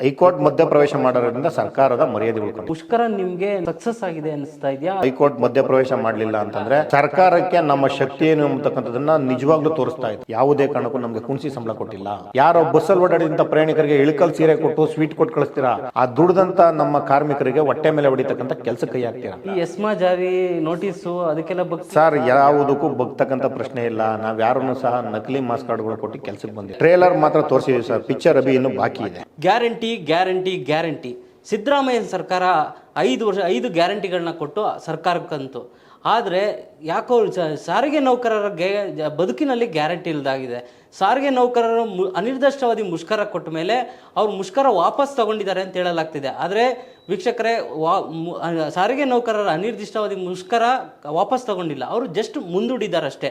High court ಮಧ್ಯ ಪ್ರವೇಶ ಮಾಡೋದ್ರಿಂದ ಸರ್ಕಾರದ ಮರ್ಯಾದೆ ಉಳ್ಕೊಂಡು ಪುಷ್ಕರ ನಿಮ್ಗೆ ಸಕ್ಸಸ್ ಆಗಿದೆ ಅನಿಸ್ತಾ ಇದೆಯಾ? ಹೈಕೋರ್ಟ್ ಮಧ್ಯಪ್ರವೇಶ ಮಾಡಲಿಲ್ಲ ಅಂತಂದ್ರೆ ಸರ್ಕಾರಕ್ಕೆ ನಮ್ಮ ಶಕ್ತಿ ಏನು ಅಂತಕ್ಕಂಥದನ್ನ ನಿಜವಾಗ್ಲೂ ತೋರಿಸ್ತಾ ಇದೆ. ಯಾವುದೇ ಕಾರಣಕ್ಕೂ ನಮ್ಗೆ ಕುಣಿಸಿ ಸಂಬಳ ಕೊಟ್ಟಿಲ್ಲ. ಯಾರೋ ಬಸ್ಸಲ್ಲಿ ಓಡಾಡಿದಂತ ಪ್ರಯಾಣಿಕರಿಗೆ ಇಳಕಲ್ ಸೀರೆ ಕೊಟ್ಟು ಸ್ವೀಟ್ ಕೊಟ್ಟು ಕಳಿಸ್ತೀರಾ? ಆ ದುಡ್ದಂತ ನಮ್ಮ ಕಾರ್ಮಿಕರಿಗೆ ಹೊಟ್ಟೆ ಮೇಲೆ ಹೊಡಿತಕ್ಕಂಥ ಕೆಲಸ ಕೈ ಹಾಕ್ತೀರಾ? ಈ ಎಸ್ಮಾ ಜಾರಿ ನೋಟಿಸು ಅದಕ್ಕೆಲ್ಲ ಸರ್ ಯಾವುದಕ್ಕೂ ಬಗ್ತಕ್ಕಂಥ ಪ್ರಶ್ನೆ ಇಲ್ಲ. ನಾವ್ ಯಾರನ್ನು ಸಹ ನಕಲಿ ಮಾಸ್ ಕಾರ್ಡ್ಗಳು ಕೊಟ್ಟು ಕೆಲಸಕ್ಕೆ ಬಂದಿಲ್ಲ ಟ್ರೇಲರ್ ಮಾತ್ರ ತೋರಿಸಿದೀವಿ ಸರ್. ಪಿಕ್ಚರ್ ಅಭಿ ಇನ್ನು ಬಾಕಿ ಇದೆ. ಗ್ಯಾರಂಟಿ ಗ್ಯಾರಂಟಿ ಗ್ಯಾರಂಟಿ ಸಿದ್ದರಾಮಯ್ಯ ಸರ್ಕಾರ ಐದು ವರ್ಷ, ಐದು ಗ್ಯಾರಂಟಿಗಳನ್ನ ಕೊಟ್ಟು ಸರ್ಕಾರಕ್ಕಂತು. ಆದರೆ ಯಾಕೋ ಸಾರಿಗೆ ನೌಕರರ ಬದುಕಿನಲ್ಲಿ ಗ್ಯಾರಂಟಿ ಇಲ್ಲದಾಗಿದೆ ಸಾರಿಗೆ ನೌಕರರು ಮು ಅನಿರ್ದಿಷ್ಟವಾದಿ ಮುಷ್ಕರ ಕೊಟ್ಟ ಮೇಲೆ ಅವ್ರು ಮುಷ್ಕರ ವಾಪಸ್ ತಗೊಂಡಿದ್ದಾರೆ ಅಂತ ಹೇಳಲಾಗ್ತಿದೆ. ಆದರೆ ವೀಕ್ಷಕರೇ, ವಾ ಸಾರಿಗೆ ನೌಕರರ ಅನಿರ್ದಿಷ್ಟವಾದಿ ಮುಷ್ಕರ ವಾಪಸ್ ತಗೊಂಡಿಲ್ಲ. ಅವರು ಜಸ್ಟ್ ಮುಂದೂಡಿದ್ದಾರೆ ಅಷ್ಟೇ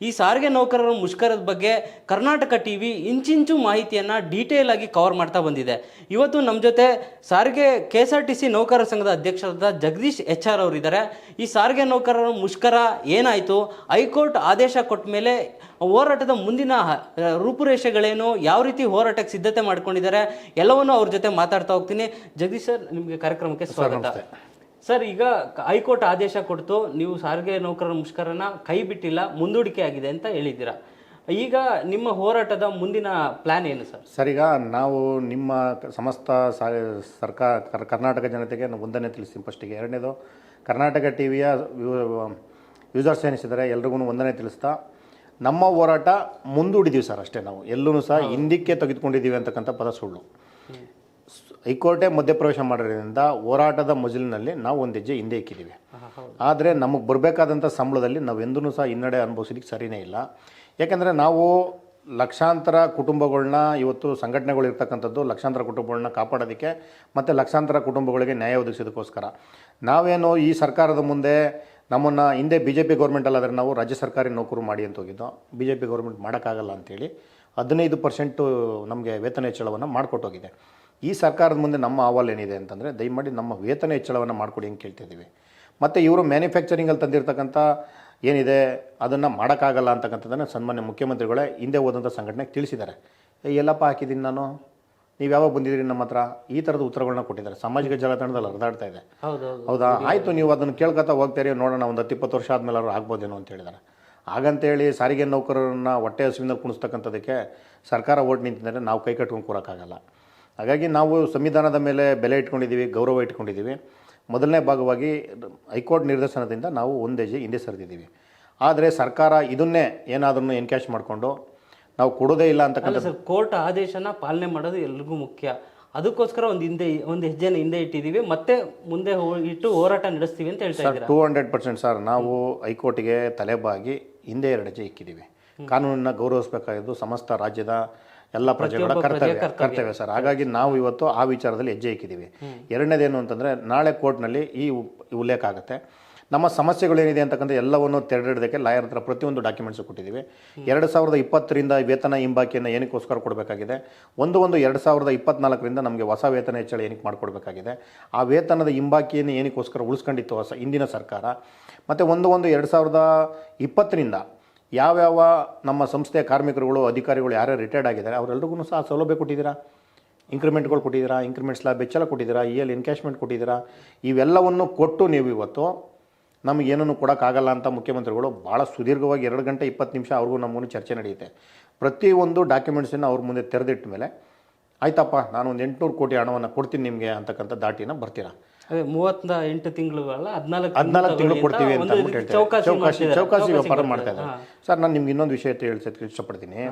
ಈ ಸಾರಿಗೆ ನೌಕರರ ಮುಷ್ಕರದ ಬಗ್ಗೆ ಕರ್ನಾಟಕ ಟಿ ವಿ ಇಂಚಿಂಚು ಮಾಹಿತಿಯನ್ನು ಡೀಟೇಲ್ ಆಗಿ ಕವರ್ ಮಾಡ್ತಾ ಬಂದಿದೆ. ಇವತ್ತು ನಮ್ಮ ಜೊತೆ ಸಾರಿಗೆ K S R T C ನೌಕರರ ಸಂಘದ ಅಧ್ಯಕ್ಷರಾದ ಜಗದೀಶ್ ಎಚ್ ಆರ್ ಅವರಿದ್ದಾರೆ. ಈ ಸಾರಿಗೆ ನೌಕರರ ಮುಷ್ಕರ ಏನಾಯಿತು? ಹೈಕೋರ್ಟ್ ಆದೇಶ ಕೊಟ್ಟ ಮೇಲೆ ಹೋರಾಟದ ಮುಂದಿನ ರೂಪುರೇಷೆಗಳೇನು? ಯಾವ ರೀತಿ ಹೋರಾಟಕ್ಕೆ ಸಿದ್ಧತೆ ಮಾಡ್ಕೊಂಡಿದ್ದಾರೆ? ಎಲ್ಲವನ್ನೂ ಅವ್ರ ಜೊತೆ ಮಾತಾಡ್ತಾ ಹೋಗ್ತೀನಿ. ಜಗದೀಶ್ ಸರ್ ನಿಮಗೆ ಕಾರ್ಯಕ್ರಮಕ್ಕೆ ಸ್ವಾಗತ. ಸರ್ ಈಗ ಹೈಕೋರ್ಟ್ ಆದೇಶ ಕೊಡ್ತು ನೀವು ಸಾರಿಗೆ ನೌಕರರ ಮುಷ್ಕರನ ಕೈ ಬಿಟ್ಟಿಲ್ಲ ಮುಂದೂಡಿಕೆ ಆಗಿದೆ ಅಂತ ಹೇಳಿದ್ದೀರಾ? ಈಗ ನಿಮ್ಮ ಹೋರಾಟದ ಮುಂದಿನ ಪ್ಲಾನ್ ಏನು ಸರ್? ಸರ್ ಈಗ ನಾವು ನಿಮ್ಮ ಸಮಸ್ತ ಸರ್ಕಾರ ಕರ್- ಕರ್ನಾಟಕ ಜನತೆಗೆ ಒಂದನೇ ತಿಳಿಸ್ತೀನಿ ಫಸ್ಟಿಗೆ ಎರಡನೇದು ಕರ್ನಾಟಕ ಟಿ ವಿಯ ಯೂಸರ್ಸ್ ಏನಿಸಿದ್ದಾರೆ ಎಲ್ರಿಗೂ ಒಂದನೇ ತಿಳಿಸ್ತಾ ನಮ್ಮ ಹೋರಾಟ ಮುಂದೂಡಿದ್ದೀವಿ ಸರ್ ಅಷ್ಟೇ ನಾವು. ಎಲ್ಲೂ ಸಹ ಹಿಂದಕ್ಕೆ ತೆಗೆದುಕೊಂಡಿದ್ದೀವಿ ಅಂತಕ್ಕಂಥ ಪದ ಸುಳ್ಳು. ಹೈಕೋರ್ಟೇ ಮಧ್ಯಪ್ರವೇಶ ಮಾಡಿರೋದ್ರಿಂದ ಹೋರಾಟದ ಮಜಲಿನಲ್ಲಿ ನಾವು ಒಂದು ಹೆಜ್ಜೆ ಹಿಂದೆ ಇಕ್ಕಿದ್ದೀವಿ. ಆದರೆ ನಮಗೆ ಬರಬೇಕಾದಂಥ ಸಂಬಳದಲ್ಲಿ ನಾವು ಎಂದೂ ಸಹ ಹಿನ್ನಡೆ ಅನುಭವಿಸಲಿಕ್ಕೆ ಸರಿಯೇ ಇಲ್ಲ. ಯಾಕೆಂದರೆ ನಾವು ಲಕ್ಷಾಂತರ ಕುಟುಂಬಗಳನ್ನ ಇವತ್ತು ಸಂಘಟನೆಗಳು ಇರ್ತಕ್ಕಂಥದ್ದು ಲಕ್ಷಾಂತರ ಕುಟುಂಬಗಳನ್ನ ಕಾಪಾಡೋದಕ್ಕೆ ಮತ್ತು ಲಕ್ಷಾಂತರ ಕುಟುಂಬಗಳಿಗೆ ನ್ಯಾಯ ಒದಗಿಸೋದಕ್ಕೋಸ್ಕರ. ನಾವೇನು ಈ ಸರ್ಕಾರದ ಮುಂದೆ ನಮ್ಮನ್ನು ಹಿಂದೆ ಬಿ ಜೆ ಪಿ ಗೌರ್ಮೆಂಟಲ್ಲಾದರೆ ನಾವು ರಾಜ್ಯ ಸರ್ಕಾರಿ ನೌಕರು ಮಾಡಿ ಅಂತ ಹೋಗಿದ್ದೋ ಬಿ ಜೆ ಪಿ ಗೌರ್ಮೆಂಟ್ ಮಾಡೋಕ್ಕಾಗಲ್ಲ ಅಂತೇಳಿ ಹದಿನೈದು ಪರ್ಸೆಂಟು ನಮಗೆ ವೇತನ ಹೆಚ್ಚಳವನ್ನು ಮಾಡಿಕೊಟ್ಟೋಗಿದೆ. ಈ ಸರ್ಕಾರದ ಮುಂದೆ ನಮ್ಮ ಅಹವಾಲು ಏನಿದೆ ಅಂತಂದರೆ ದಯಮಾಡಿ ನಮ್ಮ ವೇತನ ಹೆಚ್ಚಳವನ್ನು ಮಾಡಿಕೊಡಿ ಅಂತ ಕೇಳ್ತಿದ್ದೀವಿ ಮತ್ತು ಇವರು ಮ್ಯಾನುಫ್ಯಾಕ್ಚರಿಂಗಲ್ಲಿ ತಂದಿರತಕ್ಕಂಥ ಏನಿದೆ ಅದನ್ನು ಮಾಡೋಕ್ಕಾಗಲ್ಲ ಅಂತಕ್ಕಂಥದ್ದನ್ನು ಸನ್ಮಾನ್ಯ ಮುಖ್ಯಮಂತ್ರಿಗಳೇ ಹಿಂದೆ ಹೋದಂಥ ಸಂಘಟನೆಗೆ ತಿಳಿಸಿದ್ದಾರೆ. ಏ, ಎಲ್ಲಪ್ಪ ಹಾಕಿದ್ದೀನಿ ನಾನು? ನೀವು ಯಾವಾಗ ಬಂದಿದ್ದೀರಿ ನಮ್ಮ ಹತ್ರ? ಈ ಥರದ ಉತ್ತರಗಳನ್ನ ಕೊಟ್ಟಿದ್ದಾರೆ. ಸಾಮಾಜಿಕ ಜಾಲತಾಣದಲ್ಲಿ ಹರಿದಾಡ್ತಾ ಇದೆ. ಹೌದಾ? ಆಯಿತು ನೀವು ಅದನ್ನು ಕೇಳ್ಕೊತಾ ಹೋಗ್ತೀರಿ ನೋಡೋಣ ಒಂದು ಹತ್ತು ಇಪ್ಪತ್ತು ವರ್ಷ ಆದಮೇಲೆ ಅವರು ಆಗ್ಬೋದೇನೋ ಅಂತ ಹೇಳಿದ್ದಾರೆ. ಹಾಗಂತೇಳಿ ಸಾರಿಗೆ ನೌಕರರನ್ನ ಹೊಟ್ಟೆ ಹಸುವಿನಲ್ಲಿ ಕುಣಿಸ್ತಕ್ಕಂಥದ್ದಕ್ಕೆ ಸರ್ಕಾರ ಓಟ್ ನಿಂತಿದ್ದಾರೆ. ನಾವು ಕೈ ಕಟ್ಕೊಂಡು ಕೂರೋಕ್ಕಾಗಲ್ಲ. ಹಾಗಾಗಿ ನಾವು ಸಂವಿಧಾನದ ಮೇಲೆ ಬೆಲೆ ಇಟ್ಕೊಂಡಿದ್ದೀವಿ ಗೌರವ ಇಟ್ಕೊಂಡಿದ್ದೀವಿ. ಮೊದಲನೇ ಭಾಗವಾಗಿ ಹೈಕೋರ್ಟ್ ನಿರ್ದೇಶನದಿಂದ ನಾವು ಒಂದು ಹೆಜ್ಜೆ ಹಿಂದೆ ಸರಿದಿದ್ದೀವಿ. ಆದರೆ ಸರ್ಕಾರ ಇದನ್ನೇ ಏನಾದರೂ ಎನ್ಕ್ಯಾಶ್ ಮಾಡಿಕೊಂಡು ನಾವು ಕೊಡೋದೇ ಇಲ್ಲ ಅಂತಕ್ಕಂಥ ಸರ್ ಕೋರ್ಟ್ ಆದೇಶನ ಪಾಲನೆ ಮಾಡೋದು ಎಲ್ರಿಗೂ ಮುಖ್ಯ. ಅದಕ್ಕೋಸ್ಕರ ಒಂದು ಹಿಂದೆ ಒಂದು ಹೆಜ್ಜೆನ ಹಿಂದೆ ಇಟ್ಟಿದ್ದೀವಿ. ಮತ್ತೆ ಮುಂದೆ ಇಟ್ಟು ಹೋರಾಟ ನಡೆಸ್ತೀವಿ ಅಂತ ಹೇಳ್ತಾ sir two hundred percent sir ನಾವು ಹೈಕೋರ್ಟ್ಗೆ ತಲೆಬಾಗಿ ಹಿಂದೆ ಎರಡು ಹೆಜ್ಜೆ ಇಕ್ಕಿದ್ದೀವಿ. ಕಾನೂನನ್ನ ಗೌರವಿಸಬೇಕಾಗಿದ್ದು ಸಮಸ್ತ ರಾಜ್ಯದ ಎಲ್ಲ ಪ್ರಜೆಗಳ ಕರ್ತವ್ಯ ಕರ್ತವ್ಯ. ಸರ್. ಹಾಗಾಗಿ ನಾವು ಇವತ್ತು ಆ ವಿಚಾರದಲ್ಲಿ ಹೆಜ್ಜೆ ಇಕ್ಕಿದ್ದೀವಿ ಎರಡನೇದೇನು ಅಂತಂದರೆ ನಾಳೆ ಕೋರ್ಟ್ನಲ್ಲಿ ಈ ಉಲ್ಲೇಖ ಆಗುತ್ತೆ. ನಮ್ಮ ಸಮಸ್ಯೆಗಳೇನಿದೆ ಅಂತಕ್ಕಂಥ ಎಲ್ಲವನ್ನು ತೆರೆದಿಡೋದಕ್ಕೆ ಲಾಯರ್ ಹತ್ರ ಪ್ರತಿಯೊಂದು ಡಾಕ್ಯುಮೆಂಟ್ಸ್ ಕೊಟ್ಟಿದ್ದೀವಿ ಎರಡು ಸಾವಿರದ ಇಪ್ಪತ್ತರಿಂದ ವೇತನ ಹಿಂಬಾಕಿಯನ್ನು ಏನಕ್ಕೋಸ್ಕರ ಕೊಡಬೇಕಾಗಿದೆ. ಒಂದು ಒಂದು ಎರಡು ಸಾವಿರದ ಇಪ್ಪತ್ನಾಲ್ಕರಿಂದ ನಮಗೆ ಹೊಸ ವೇತನ ಹೆಚ್ಚಳ ಏನಕ್ಕೆ ಮಾಡಿಕೊಡ್ಬೇಕಾಗಿದೆ. ಆ ವೇತನದ ಹಿಂಬಾಕಿಯನ್ನು ಏನಕ್ಕೋಸ್ಕರ ಉಳಿಸ್ಕೊಂಡಿತ್ತು ಹೊಸ ಹಿಂದಿನ ಸರ್ಕಾರ. ಮತ್ತು ಒಂದು ಒಂದು ಎರಡು ಸಾವಿರದ ಇಪ್ಪತ್ತರಿಂದ ಯಾವ್ಯಾವ ನಮ್ಮ ಸಂಸ್ಥೆಯ ಕಾರ್ಮಿಕರುಗಳು, ಅಧಿಕಾರಿಗಳು, ಯಾರ್ಯಾರು ರಿಟೈರ್ಡ್ ಆಗಿದ್ದಾರೆ ಅವರೆಲ್ಲರಿಗೂ ಸಹ ಸೌಲಭ್ಯ ಕೊಟ್ಟಿದ್ದೀರಾ? ಇಂಕ್ರಿಮೆಂಟ್ಗಳು ಕೊಟ್ಟಿದ್ದೀರಾ? ಇಂಕ್ರಿಮೆಂಟ್ ಸ್ಲಾಬ್ ಬೆಚ್ಚಲ ಕೊಟ್ಟಿದ್ದೀರಾ? ಇ ಎಲ್ ಎನ್ಕ್ಯಾಶ್ಮೆಂಟ್ ಕೊಟ್ಟಿದ್ದೀರಾ? ಇವೆಲ್ಲವನ್ನು ಕೊಟ್ಟು ನೀವು ಇವತ್ತು ನಮಗೇನೂ ಕೊಡೋಕ್ಕಾಗಲ್ಲ ಅಂತ ಮುಖ್ಯಮಂತ್ರಿಗಳು ಭಾಳ ಸುದೀರ್ಘವಾಗಿ ಎರಡು ಗಂಟೆ ಇಪ್ಪತ್ತು ನಿಮಿಷ ಅವ್ರಿಗೂ ನಮಗೂ ಚರ್ಚೆ ನಡೆಯುತ್ತೆ. ಪ್ರತಿಯೊಂದು ಡಾಕ್ಯುಮೆಂಟ್ಸನ್ನು ಅವ್ರ ಮುಂದೆ ತೆರೆದಿಟ್ಟ ಮೇಲೆ, ಆಯ್ತಪ್ಪ ನಾನು ಒಂದು ಎಂಟುನೂರು ಕೋಟಿ ಹಣವನ್ನು ಕೊಡ್ತೀನಿ ನಿಮಗೆ ಅಂತಕ್ಕಂಥ ದಾಟಿನ ಬರ್ತೀರಾ? ಅದೇ ಮೂವತ್ತ ಎಂಟು ತಿಂಗಳುಗಳ ಹದಿನಾಲ್ಕು ಹದಿನಾಲ್ಕು ತಿಂಗಳು ಕೊಡ್ತೀವಿ ಅಂತ ಒಂದು ಅಂದ್ಬಿಟ್ಟು ಹೇಳ್ತಾರೆ. ಚೌಕಾಸಿ ಚೌಕಾಸಿ ಮಾಡ್ತಿದ್ದಾರೆ. ಚೌಕಾಸಿ ವ್ಯಾಪಾರ. ಮಾಡ್ತಾ ಇದ್ದಾರೆ. ಸರ್ ನಾನು ನಿಮ್ಗೆ ಇನ್ನೊಂದು ವಿಷಯ ತಿಳಿಸೋದಕ್ಕೆ ಇಷ್ಟಪಡ್ತೀನಿ.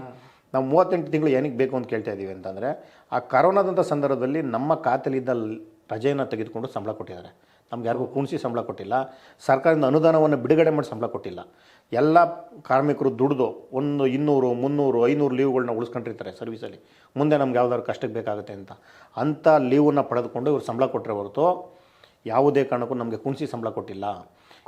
ನಾವು ಮೂವತ್ತೆಂಟು ತಿಂಗಳು ಏನಕ್ಕೆ ಬೇಕು ಅಂತ ಕೇಳ್ತಾ ಇದ್ದೀವಿ ಅಂತಂದರೆ ಆ ಕರೋನಾದಂಥ ಸಂದರ್ಭದಲ್ಲಿ ನಮ್ಮ ಖಾತೆಲಿದ್ದ ಲ್- ರಜೆಯನ್ನು ತೆಗೆದುಕೊಂಡು ಸಂಬಳ ಕೊಟ್ಟಿದ್ದಾರೆ. ನಮ್ಗೆ ಯಾರಿಗೂ ಕುಣಿಸಿ ಸಂಬಳ ಕೊಟ್ಟಿಲ್ಲ. ಸರ್ಕಾರದಿಂದ ಅನುದಾನವನ್ನು ಬಿಡುಗಡೆ ಮಾಡಿ ಸಂಬಳ ಕೊಟ್ಟಿಲ್ಲ. ಎಲ್ಲ ಕಾರ್ಮಿಕರು ದುಡ್ದು ಒಂದು ಇನ್ನೂರು ಮುನ್ನೂರು ಐನೂರು ಲೀವ್ಗಳನ್ನ ಉಳಿಸ್ಕೊಂಡಿರ್ತಾರೆ ಸರ್ವಿಸಲ್ಲಿ. ಮುಂದೆ ನಮ್ಗೆ ಯಾವ್ದಾದ್ರು ಕಷ್ಟಕ್ಕೆ ಬೇಕಾಗುತ್ತೆ ಅಂತ. ಅಂಥ ಲೀವನ್ನ ಪಡೆದುಕೊಂಡು ಇವ್ರು ಸಂಬಳ ಕೊಟ್ಟರೆ ಹೊರತು ಯಾವುದೇ ಕಾರಣಕ್ಕೂ ನಮಗೆ ಕುಣಿಸಿ ಸಂಬಳ ಕೊಟ್ಟಿಲ್ಲ.